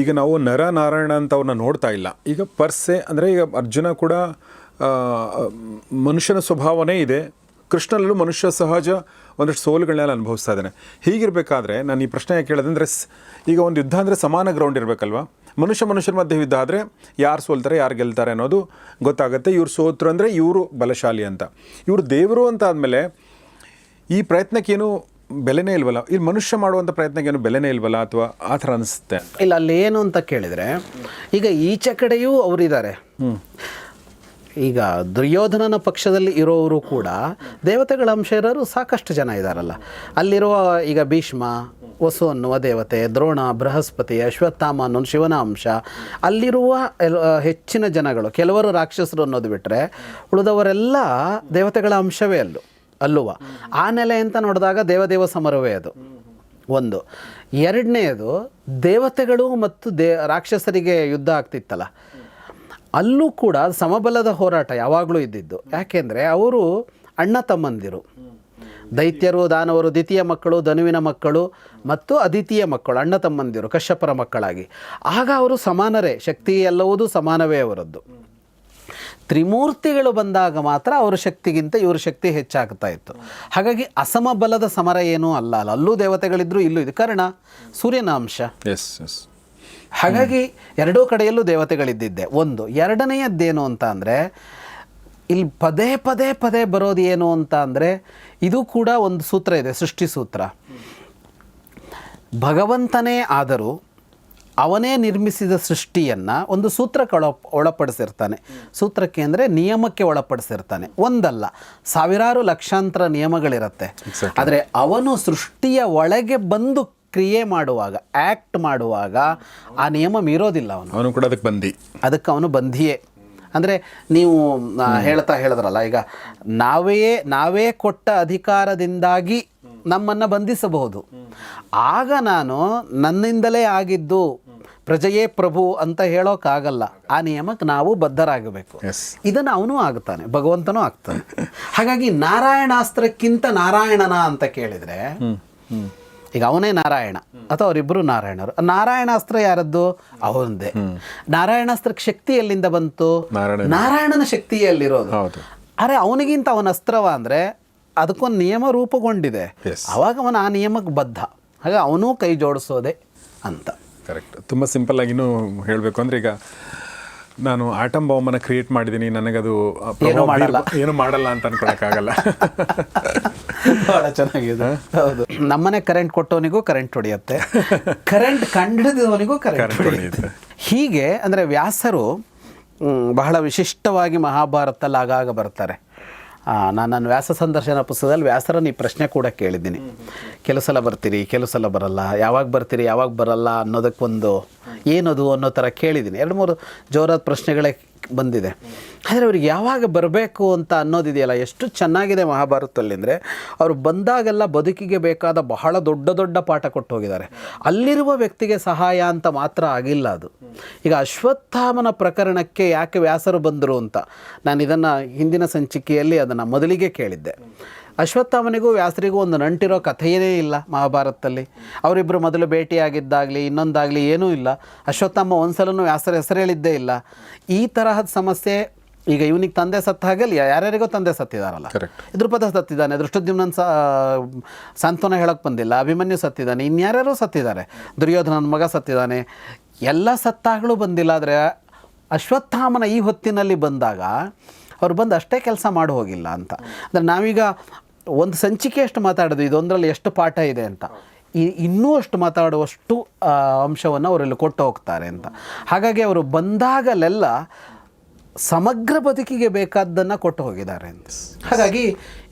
ಈಗ ನಾವು ನರ ನಾರಾಯಣ ಅಂತ ಅವ್ರನ್ನ ನೋಡ್ತಾ ಇಲ್ಲ. ಈಗ ಪರ್ಸೆ ಅಂದರೆ ಈಗ ಅರ್ಜುನ ಕೂಡ ಮನುಷ್ಯನ ಸ್ವಭಾವನೇ ಇದೆ. ಕೃಷ್ಣನಲ್ಲೂ ಮನುಷ್ಯ ಸಹಜ ಒಂದಷ್ಟು ಸೋಲುಗಳನ್ನೆಲ್ಲ ಅನುಭವಿಸ್ತಾ ಇದ್ದಾನೆ. ಹೀಗಿರಬೇಕಾದ್ರೆ ನಾನು ಈ ಪ್ರಶ್ನೆ ಯಾಕೆ ಕೇಳಿದೆ ಅಂದರೆ, ಈಗ ಒಂದು ಯುದ್ಧ ಅಂದರೆ ಸಮಾನ ಗ್ರೌಂಡ್ ಇರಬೇಕಲ್ವಾ? ಮನುಷ್ಯ ಮನುಷ್ಯರ ಮಧ್ಯೆ ಯುದ್ಧ ಆದರೆ ಯಾರು ಸೋಲ್ತಾರೆ, ಯಾರು ಗೆಲ್ತಾರೆ ಅನ್ನೋದು ಗೊತ್ತಾಗುತ್ತೆ. ಇವ್ರು ಸೋತರು ಅಂದರೆ ಇವರು ಬಲಶಾಲಿ ಅಂತ. ಇವರು ದೇವರು ಅಂತ ಆದಮೇಲೆ ಈ ಪ್ರಯತ್ನಕ್ಕೇನು ಬೆಲೆನೇ ಇಲ್ವಲ್ಲ? ಇಲ್ಲಿ ಮನುಷ್ಯ ಮಾಡುವಂಥ ಪ್ರಯತ್ನಕ್ಕೇನು ಬೆಲೆನೇ ಇಲ್ವಲ್ಲ ಅಥವಾ ಆ ಥರ ಅನಿಸುತ್ತೆ ಇಲ್ಲ ಅಲ್ಲಿ ಏನು ಅಂತ ಕೇಳಿದರೆ ಈಗ ಈಚೆ ಕಡೆಯೂ ಅವರಿದ್ದಾರೆ. ಈಗ ದುರ್ಯೋಧನನ ಪಕ್ಷದಲ್ಲಿ ಇರೋರು ಕೂಡ ದೇವತೆಗಳ ಅಂಶ ಇರೋರು ಸಾಕಷ್ಟು ಜನ ಇದ್ದಾರಲ್ಲ ಅಲ್ಲಿರುವ ಈಗ ಭೀಷ್ಮ ವಸು ಅನ್ನುವ ದೇವತೆ ದ್ರೋಣ ಬೃಹಸ್ಪತಿ ಅಶ್ವತ್ಥಾಮ ಅನ್ನೋ ಶಿವನ ಅಂಶ. ಅಲ್ಲಿರುವ ಹೆಚ್ಚಿನ ಜನಗಳು ಕೆಲವರು ರಾಕ್ಷಸರು ಅನ್ನೋದು ಬಿಟ್ಟರೆ ಉಳಿದವರೆಲ್ಲ ದೇವತೆಗಳ ಅಂಶವೇ ಅಲ್ಲು. ಅಲ್ಲುವ. ಆ ನೆಲೆ ಅಂತ ನೋಡಿದಾಗ ದೇವದೇವ ಸಮರವೇ ಅದು. ಒಂದು. ಎರಡನೆಯದು ದೇವತೆಗಳು ಮತ್ತು ದೇ ರಾಕ್ಷಸರಿಗೆ ಯುದ್ಧ ಆಗ್ತಿತ್ತಲ್ಲ. ಅಲ್ಲೂ ಕೂಡ ಸಮಬಲದ ಹೋರಾಟ ಯಾವಾಗಲೂ ಇದ್ದಿದ್ದು. ಯಾಕೆಂದರೆ ಅವರು ಅಣ್ಣ ತಮ್ಮಂದಿರು. ದೈತ್ಯರು ದಾನವರು ದ್ವಿತೀಯ ಮಕ್ಕಳು ಧನುವಿನ ಮಕ್ಕಳು ಮತ್ತು ಅದಿತೀಯ ಮಕ್ಕಳು ಅಣ್ಣ ತಮ್ಮಂದಿರು ಕಶ್ಯಪರ ಮಕ್ಕಳಾಗಿ. ಆಗ ಅವರು ಸಮಾನರೇ. ಶಕ್ತಿ ಎಲ್ಲವುದು ಸಮಾನವೇ ಅವರದ್ದು. ತ್ರಿಮೂರ್ತಿಗಳು ಬಂದಾಗ ಮಾತ್ರ ಅವರ ಶಕ್ತಿಗಿಂತ ಇವರ ಶಕ್ತಿ ಹೆಚ್ಚಾಗ್ತಾ ಇತ್ತು. ಹಾಗಾಗಿ ಅಸಮಬಲದ ಸಮರ ಏನೂ ಅಲ್ಲ ಅಲ್ಲ. ಅಲ್ಲೂ ದೇವತೆಗಳಿದ್ರು ಇಲ್ಲೂ ಇದು. ಕಾರಣ ಸೂರ್ಯನ ಅಂಶ ಎಸ್ ಎಸ್ ಹಾಗಾಗಿ ಎರಡೂ ಕಡೆಯಲ್ಲೂ ದೇವತೆಗಳಿದ್ದಿದ್ದೆ. ಒಂದು ಎರಡನೆಯದ್ದೇನು ಅಂತ ಅಂದರೆ ಇಲ್ಲಿ ಪದೇ ಪದೇ ಪದೇ ಬರೋದು ಏನು ಅಂತ ಅಂದರೆ ಇದು ಕೂಡ ಒಂದು ಸೂತ್ರ ಇದೆ ಸೃಷ್ಟಿ ಸೂತ್ರ. ಭಗವಂತನೇ ಆದರೂ ಅವನೇ ನಿರ್ಮಿಸಿದ ಸೃಷ್ಟಿಯನ್ನು ಒಂದು ಸೂತ್ರಕ್ಕೆ ಒಳ ಒಳಪಡಿಸಿರ್ತಾನೆ. ಸೂತ್ರಕ್ಕೆ ಅಂದರೆ ನಿಯಮಕ್ಕೆ ಒಳಪಡಿಸಿರ್ತಾನೆ. ಒಂದಲ್ಲ ಸಾವಿರಾರು ಲಕ್ಷಾಂತರ ನಿಯಮಗಳಿರುತ್ತೆ. ಆದರೆ ಅವನು ಸೃಷ್ಟಿಯ ಒಳಗೆ ಬಂದು ಕ್ರಿಯೆ ಮಾಡುವಾಗ ಆ್ಯಕ್ಟ್ ಮಾಡುವಾಗ ಆ ನಿಯಮ ಮೀರೋದಿಲ್ಲ ಅವನು. ಅವನು ಕೂಡ ಅದಕ್ಕೆ ಬಂದಿ. ಅದಕ್ಕೆ ಅವನು ಬಂದಿಯೇ. ಅಂದರೆ ನೀವು ಹೇಳ್ತಾ ಹೇಳಿದ್ರಲ್ಲ ಈಗ ನಾವೇ ನಾವೇ ಕೊಟ್ಟ ಅಧಿಕಾರದಿಂದಾಗಿ ನಮ್ಮನ್ನು ಬಂಧಿಸಬಹುದು. ಆಗ ನಾನು ನನ್ನಿಂದಲೇ ಆಗಿದ್ದು ಪ್ರಜೆಯೇ ಪ್ರಭು ಅಂತ ಹೇಳೋಕ್ಕಾಗಲ್ಲ ಆ ನಿಯಮಕ್ಕೆ ನಾವು ಬದ್ಧರಾಗಬೇಕು. ಇದನ್ನು ಅವನು ಆಗ್ತಾನೆ ಭಗವಂತನೂ ಆಗ್ತಾನೆ. ಹಾಗಾಗಿ ನಾರಾಯಣಾಸ್ತ್ರಕ್ಕಿಂತ ನಾರಾಯಣನ ಅಂತ ಕೇಳಿದರೆ ಈಗ ಅವನೇ ನಾರಾಯಣ ಅಥವಾ ಅವರಿಬ್ಬರು ನಾರಾಯಣರು. ನಾರಾಯಣಾಸ್ತ್ರ ಯಾರದ್ದು? ಅವನದೇ. ನಾರಾಯಣಾಸ್ತ್ರಕ್ಕೆ ಶಕ್ತಿ ಎಲ್ಲಿಂದ ಬಂತು? ನಾರಾಯಣನ. ಶಕ್ತಿಯಲ್ಲಿರೋದು ಹೌದು. ಅರೆ ಅವನಿಗಿಂತ ಅವನ ಅಸ್ತ್ರವ ಅಂದರೆ ಅದಕ್ಕೊಂದು ನಿಯಮ ರೂಪುಗೊಂಡಿದೆ. ಅವಾಗ ಅವನು ಆ ನಿಯಮಕ್ಕೆ ಬದ್ಧ. ಹಾಗೆ ಅವನೂ ಕೈ ಜೋಡಿಸೋದೆ ಅಂತ. ಕರೆಕ್ಟ್. ತುಂಬ ಸಿಂಪಲ್ ಆಗಿನೂ ಹೇಳಬೇಕು ಅಂದರೆ ಈಗ ನಾನು ಆಟಮ್ ಬಾಂಬನ್ನು ಕ್ರಿಯೇಟ್ ಮಾಡಿದ್ದೀನಿ ನನಗದು ಏನು ಮಾಡಲ್ಲ. ಏನು ಮಾಡಲ್ಲ ಅಂತ ಅನ್ಕೊಳಕ್ಕಾಗಲ್ಲ. ಬಹಳ ಚೆನ್ನಾಗಿದೆ. ಹೌದು. ನಮ್ಮನೆ ಕರೆಂಟ್ ಕೊಟ್ಟವನಿಗೂ ಕರೆಂಟ್ ಹೊಡೆಯುತ್ತೆ. ಕರೆಂಟ್ ಕಂಡಿಡಿದವನಿಗೂ ಕರೆಂಟ್ ಹೊಡೆಯುತ್ತೆ. ಹೀಗೆ ಅಂದರೆ ವ್ಯಾಸರು ಬಹಳ ವಿಶಿಷ್ಟವಾಗಿ ಮಹಾಭಾರತದಲ್ಲಿ ಆಗಾಗ ಬರ್ತಾರೆ. ನಾನು ನನ್ನ ವ್ಯಾಸ ಸಂದರ್ಶನ ಪುಸ್ತಕದಲ್ಲಿ ವ್ಯಾಸರನ್ನು ಈ ಪ್ರಶ್ನೆ ಕೂಡ ಕೇಳಿದ್ದೀನಿ. ಕೆಲವು ಸಲ ಬರ್ತೀರಿ, ಕೆಲವು ಸಲ ಬರಲ್ಲ, ಯಾವಾಗ ಬರ್ತೀರಿ, ಯಾವಾಗ ಬರಲ್ಲ ಅನ್ನೋದಕ್ಕೊಂದು, ಏನದು ಅನ್ನೋ ಥರ ಕೇಳಿದ್ದೀನಿ. ಎರಡು ಮೂರು ಜೋರಾದ ಪ್ರಶ್ನೆಗಳೇ ಬಂದಿದೆ. ಆದರೆ ಅವ್ರಿಗೆ ಯಾವಾಗ ಬರಬೇಕು ಅಂತ ಅನ್ನೋದಿದೆಯಲ್ಲ, ಎಷ್ಟು ಚೆನ್ನಾಗಿದೆ ಮಹಾಭಾರತದಲ್ಲಿ ಅಂದರೆ, ಅವರು ಬಂದಾಗೆಲ್ಲ ಬದುಕಿಗೆ ಬೇಕಾದ ಬಹಳ ದೊಡ್ಡ ದೊಡ್ಡ ಪಾಠ ಕೊಟ್ಟು ಹೋಗಿದ್ದಾರೆ. ಅಲ್ಲಿರುವ ವ್ಯಕ್ತಿಗೆ ಸಹಾಯ ಅಂತ ಮಾತ್ರ ಆಗಿಲ್ಲ ಅದು. ಈಗ ಅಶ್ವತ್ಥಾಮನ ಪ್ರಕರಣಕ್ಕೆ ಯಾಕೆ ವ್ಯಾಸರು ಬಂದರು ಅಂತ ನಾನು ಇದನ್ನು ಹಿಂದಿನ ಸಂಚಿಕೆಯಲ್ಲಿ ಅದನ್ನು ಮೊದಲಿಗೆ ಕೇಳಿದ್ದೆ. ಅಶ್ವತ್ಥಾಮನಿಗೂ ವ್ಯಾಸರಿಗೂ ಒಂದು ನಂಟಿರೋ ಕಥೆಯೇ ಇಲ್ಲ ಮಹಾಭಾರತದಲ್ಲಿ. ಅವರಿಬ್ಬರು ಮೊದಲು ಭೇಟಿಯಾಗಿದ್ದಾಗಲಿ ಇನ್ನೊಂದಾಗಲಿ ಏನೂ ಇಲ್ಲ. ಅಶ್ವತ್ಥಾಮ ಒಂದ್ಸಲನೂ ವ್ಯಾಸರ ಹೆಸರು ಹೇಳಿದ್ದೇ ಇಲ್ಲ. ಈ ತರಹದ ಸಮಸ್ಯೆ ಈಗ ಇವನಿಗೆ ತಂದೆ ಸತ್ತ ಹಾಗಲ್ಲ ಯಾರ್ಯಾರಿಗೋ ತಂದೆ ಸತ್ತಿದಾರಲ್ಲ. ದೃಪದ ಸತ್ತಿದ್ದಾನೆ. ದೃಷ್ಟದ್ಯುಮ್ನನ್ ಸ ಸಾಂತ್ವನ ಹೇಳಕ್ಕೆ ಬಂದಿಲ್ಲ. ಅಭಿಮನ್ಯು ಸತ್ತಿದ್ದಾನೆ. ಇನ್ಯಾರ್ಯಾರೋ ಸತ್ತಿದ್ದಾರೆ. ದುರ್ಯೋಧನನ ಮಗ ಸತ್ತಿದ್ದಾನೆ. ಎಲ್ಲ ಸತ್ತಾಗಳು ಬಂದಿಲ್ಲ. ಆದರೆ ಅಶ್ವತ್ಥಾಮನ ಈ ಹೊತ್ತಿನಲ್ಲಿ ಬಂದಾಗ ಅವ್ರು ಬಂದು ಅಷ್ಟೇ ಕೆಲಸ ಮಾಡಿ ಹೋಗಿಲ್ಲ ಅಂತ. ಅಂದರೆ ನಾವೀಗ ಒಂದು ಸಂಚಿಕೆಯಷ್ಟು ಮಾತಾಡೋದು ಇದೊಂದರಲ್ಲಿ ಎಷ್ಟು ಪಾಠ ಇದೆ ಅಂತ. ಇನ್ನೂ ಅಷ್ಟು ಮಾತಾಡುವಷ್ಟು ಅಂಶವನ್ನು ಅವರಲ್ಲಿ ಕೊಟ್ಟು ಹೋಗ್ತಾರೆ ಅಂತ. ಹಾಗಾಗಿ ಅವರು ಬಂದಾಗಲೆಲ್ಲ ಸಮಗ್ರ ಬದುಕಿಗೆ ಬೇಕಾದ್ದನ್ನು ಕೊಟ್ಟು ಹೋಗಿದ್ದಾರೆ ಅಂತ. ಹಾಗಾಗಿ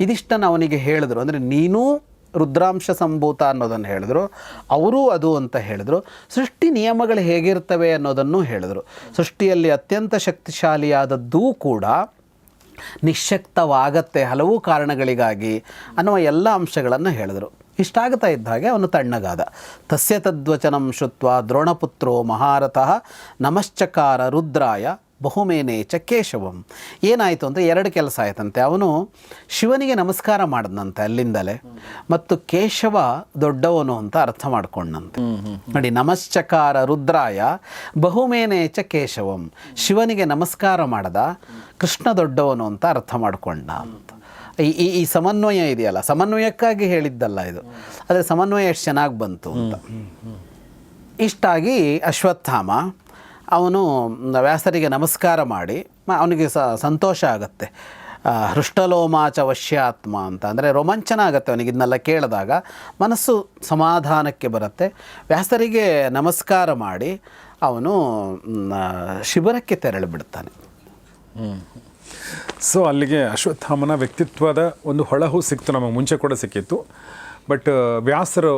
ಇದಿಷ್ಟನ್ನು ಅವನಿಗೆ ಹೇಳಿದ್ರು. ಅಂದರೆ ನೀನೂ ರುದ್ರಾಂಶ ಸಂಭೂತ ಅನ್ನೋದನ್ನು ಹೇಳಿದ್ರು. ಅವರೂ ಅದು ಅಂತ ಹೇಳಿದ್ರು. ಸೃಷ್ಟಿ ನಿಯಮಗಳು ಹೇಗಿರ್ತವೆ ಅನ್ನೋದನ್ನು ಹೇಳಿದ್ರು. ಸೃಷ್ಟಿಯಲ್ಲಿ ಅತ್ಯಂತ ಶಕ್ತಿಶಾಲಿಯಾದದ್ದೂ ಕೂಡ ನಿಶ್ಶಕ್ತವಾಗತ್ತೆ ಹಲವು ಕಾರಣಗಳಿಗಾಗಿ ಅನ್ನುವ ಎಲ್ಲ ಅಂಶಗಳನ್ನು ಹೇಳಿದರು. ಇಷ್ಟಾಗ್ತಾ ಇದ್ದ ಹಾಗೆ ಅವನು ತಣ್ಣಗಾದ. ತಸ್ಯ ತದ್ವಚನಂ ಶುತ್ವ ದ್ರೋಣಪುತ್ರೋ ಮಹಾರಥಃ ನಮಶ್ಚಕಾರ ರುದ್ರಾಯ ಬಹುಮೇನೆ ಚಕ್ಕೇಶವಂ. ಕೇಶವಂ ಏನಾಯಿತು ಅಂದರೆ ಎರಡು ಕೆಲಸ ಆಯ್ತಂತೆ. ಅವನು ಶಿವನಿಗೆ ನಮಸ್ಕಾರ ಮಾಡಿದ್ನಂತೆ ಅಲ್ಲಿಂದಲೇ. ಮತ್ತು ಕೇಶವ ದೊಡ್ಡವನು ಅಂತ ಅರ್ಥ ಮಾಡಿಕೊಂಡಂತೆ. ನೋಡಿ ನಮಶ್ಚಕಾರ ರುದ್ರಾಯ ಬಹುಮೇನೆ ಚ ಕೇಶವಂ ಶಿವನಿಗೆ ನಮಸ್ಕಾರ ಮಾಡದ ಕೃಷ್ಣ ದೊಡ್ಡವನು ಅಂತ ಅರ್ಥ ಮಾಡಿಕೊಂಡ ಅಂತ. ಈ ಈ ಈ ಸಮನ್ವಯ ಇದೆಯಲ್ಲ? ಸಮನ್ವಯಕ್ಕಾಗಿ ಹೇಳಿದ್ದಲ್ಲ ಇದು. ಆದರೆ ಸಮನ್ವಯ ಎಷ್ಟು ಚೆನ್ನಾಗಿ ಬಂತು ಅಂತ. ಇಷ್ಟಾಗಿ ಅಶ್ವತ್ಥಾಮ ಅವನು ವ್ಯಾಸರಿಗೆ ನಮಸ್ಕಾರ ಮಾಡಿ ಅವನಿಗೆ ಸ, ಸಂತೋಷ ಆಗುತ್ತೆ. ಹೃಷ್ಟಲೋಮಾಚ ವಶ್ಯಾತ್ಮ ಅಂತ. ಅಂದರೆ ರೋಮಾಂಚನ ಆಗುತ್ತೆ ಅವನಿಗೆ ಇದನ್ನೆಲ್ಲ ಕೇಳಿದಾಗ. ಮನಸ್ಸು ಸಮಾಧಾನಕ್ಕೆ ಬರುತ್ತೆ. ವ್ಯಾಸರಿಗೆ ನಮಸ್ಕಾರ ಮಾಡಿ, ಅವನು ಶಿಬಿರಕ್ಕೆ ತೆರಳಿಬಿಡ್ತಾನೆ ಸೊ, ಅಲ್ಲಿಗೆ ಅಶ್ವತ್ಥಾಮನ ವ್ಯಕ್ತಿತ್ವದ ಒಂದು ಹೊಳಹು ಸಿಕ್ತು, ನಮಗೆ ಮುಂಚೆ ಕೂಡ ಸಿಕ್ಕಿತ್ತು. ಬಟ್, ವ್ಯಾಸರು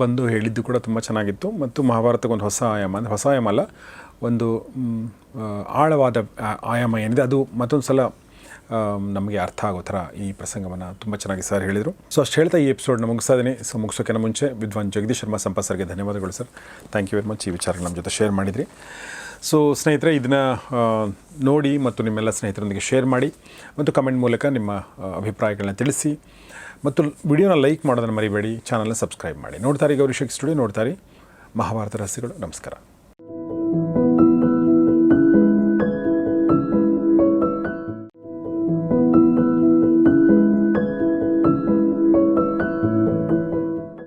ಬಂದು ಹೇಳಿದ್ದು ಕೂಡ ತುಂಬ ಚೆನ್ನಾಗಿತ್ತು. ಮತ್ತು ಮಹಾಭಾರತಕ್ಕೊಂದು ಹೊಸ ಆಯಾಮ, ಅಂದರೆ ಹೊಸ ಆಯಾಮ ಅಲ್ಲ. ಒಂದು ಆಳವಾದ ಆಯಾಮ ಏನಿದೆ, ಅದು ಮತ್ತೊಂದು ಸಲ ನಮಗೆ ಅರ್ಥ ಆಗೋ ಥರ ಈ ಪ್ರಸಂಗವನ್ನು ತುಂಬ ಚೆನ್ನಾಗಿ ಸರ್ ಹೇಳಿದರು. ಸೊ, ಅಷ್ಟು ಹೇಳ್ತಾ ಈ ಎಪಿಸೋಡ್ನ ಮುಗಿಸ್ತಾ ಇದ್ದೀನಿ ಸೊ ಮುಗಿಸೋಕ್ಕಿಂತ ಮುಂಚೆ ವಿದ್ವಾನ್ ಜಗದೀಶ್ ಶರ್ಮಾ ಸಂಪಸರ್ಗೆ ಧನ್ಯವಾದಗಳು sir. Thank you very much ಈ ವಿಚಾರ ನಮ್ಮ ಜೊತೆ ಶೇರ್ ಮಾಡಿದ್ರಿ. ಸೊ ಸ್ನೇಹಿತರೆ, ಇದನ್ನು ನೋಡಿ ಮತ್ತು ನಿಮ್ಮೆಲ್ಲ ಸ್ನೇಹಿತರೊಂದಿಗೆ ಶೇರ್ ಮಾಡಿ ಮತ್ತು ಕಮೆಂಟ್ ಮೂಲಕ ನಿಮ್ಮ ಅಭಿಪ್ರಾಯಗಳನ್ನ ತಿಳಿಸಿ ಮತ್ತು ವಿಡಿಯೋನ ಲೈಕ್ ಮಾಡೋದನ್ನು ಮರಿಬೇಡಿ ಚಾನಲ್ನ ಸಬ್ಸ್ಕ್ರೈಬ್ ಮಾಡಿ. ನೋಡ್ತಾರೆ ಗೌರಿಶೇಖ್ ಸ್ಟುಡಿಯೋ ನೋಡ್ತಾರೆ ಮಹಾಭಾರತ ರಹಸ್ಯಗಳು. ನಮಸ್ಕಾರ.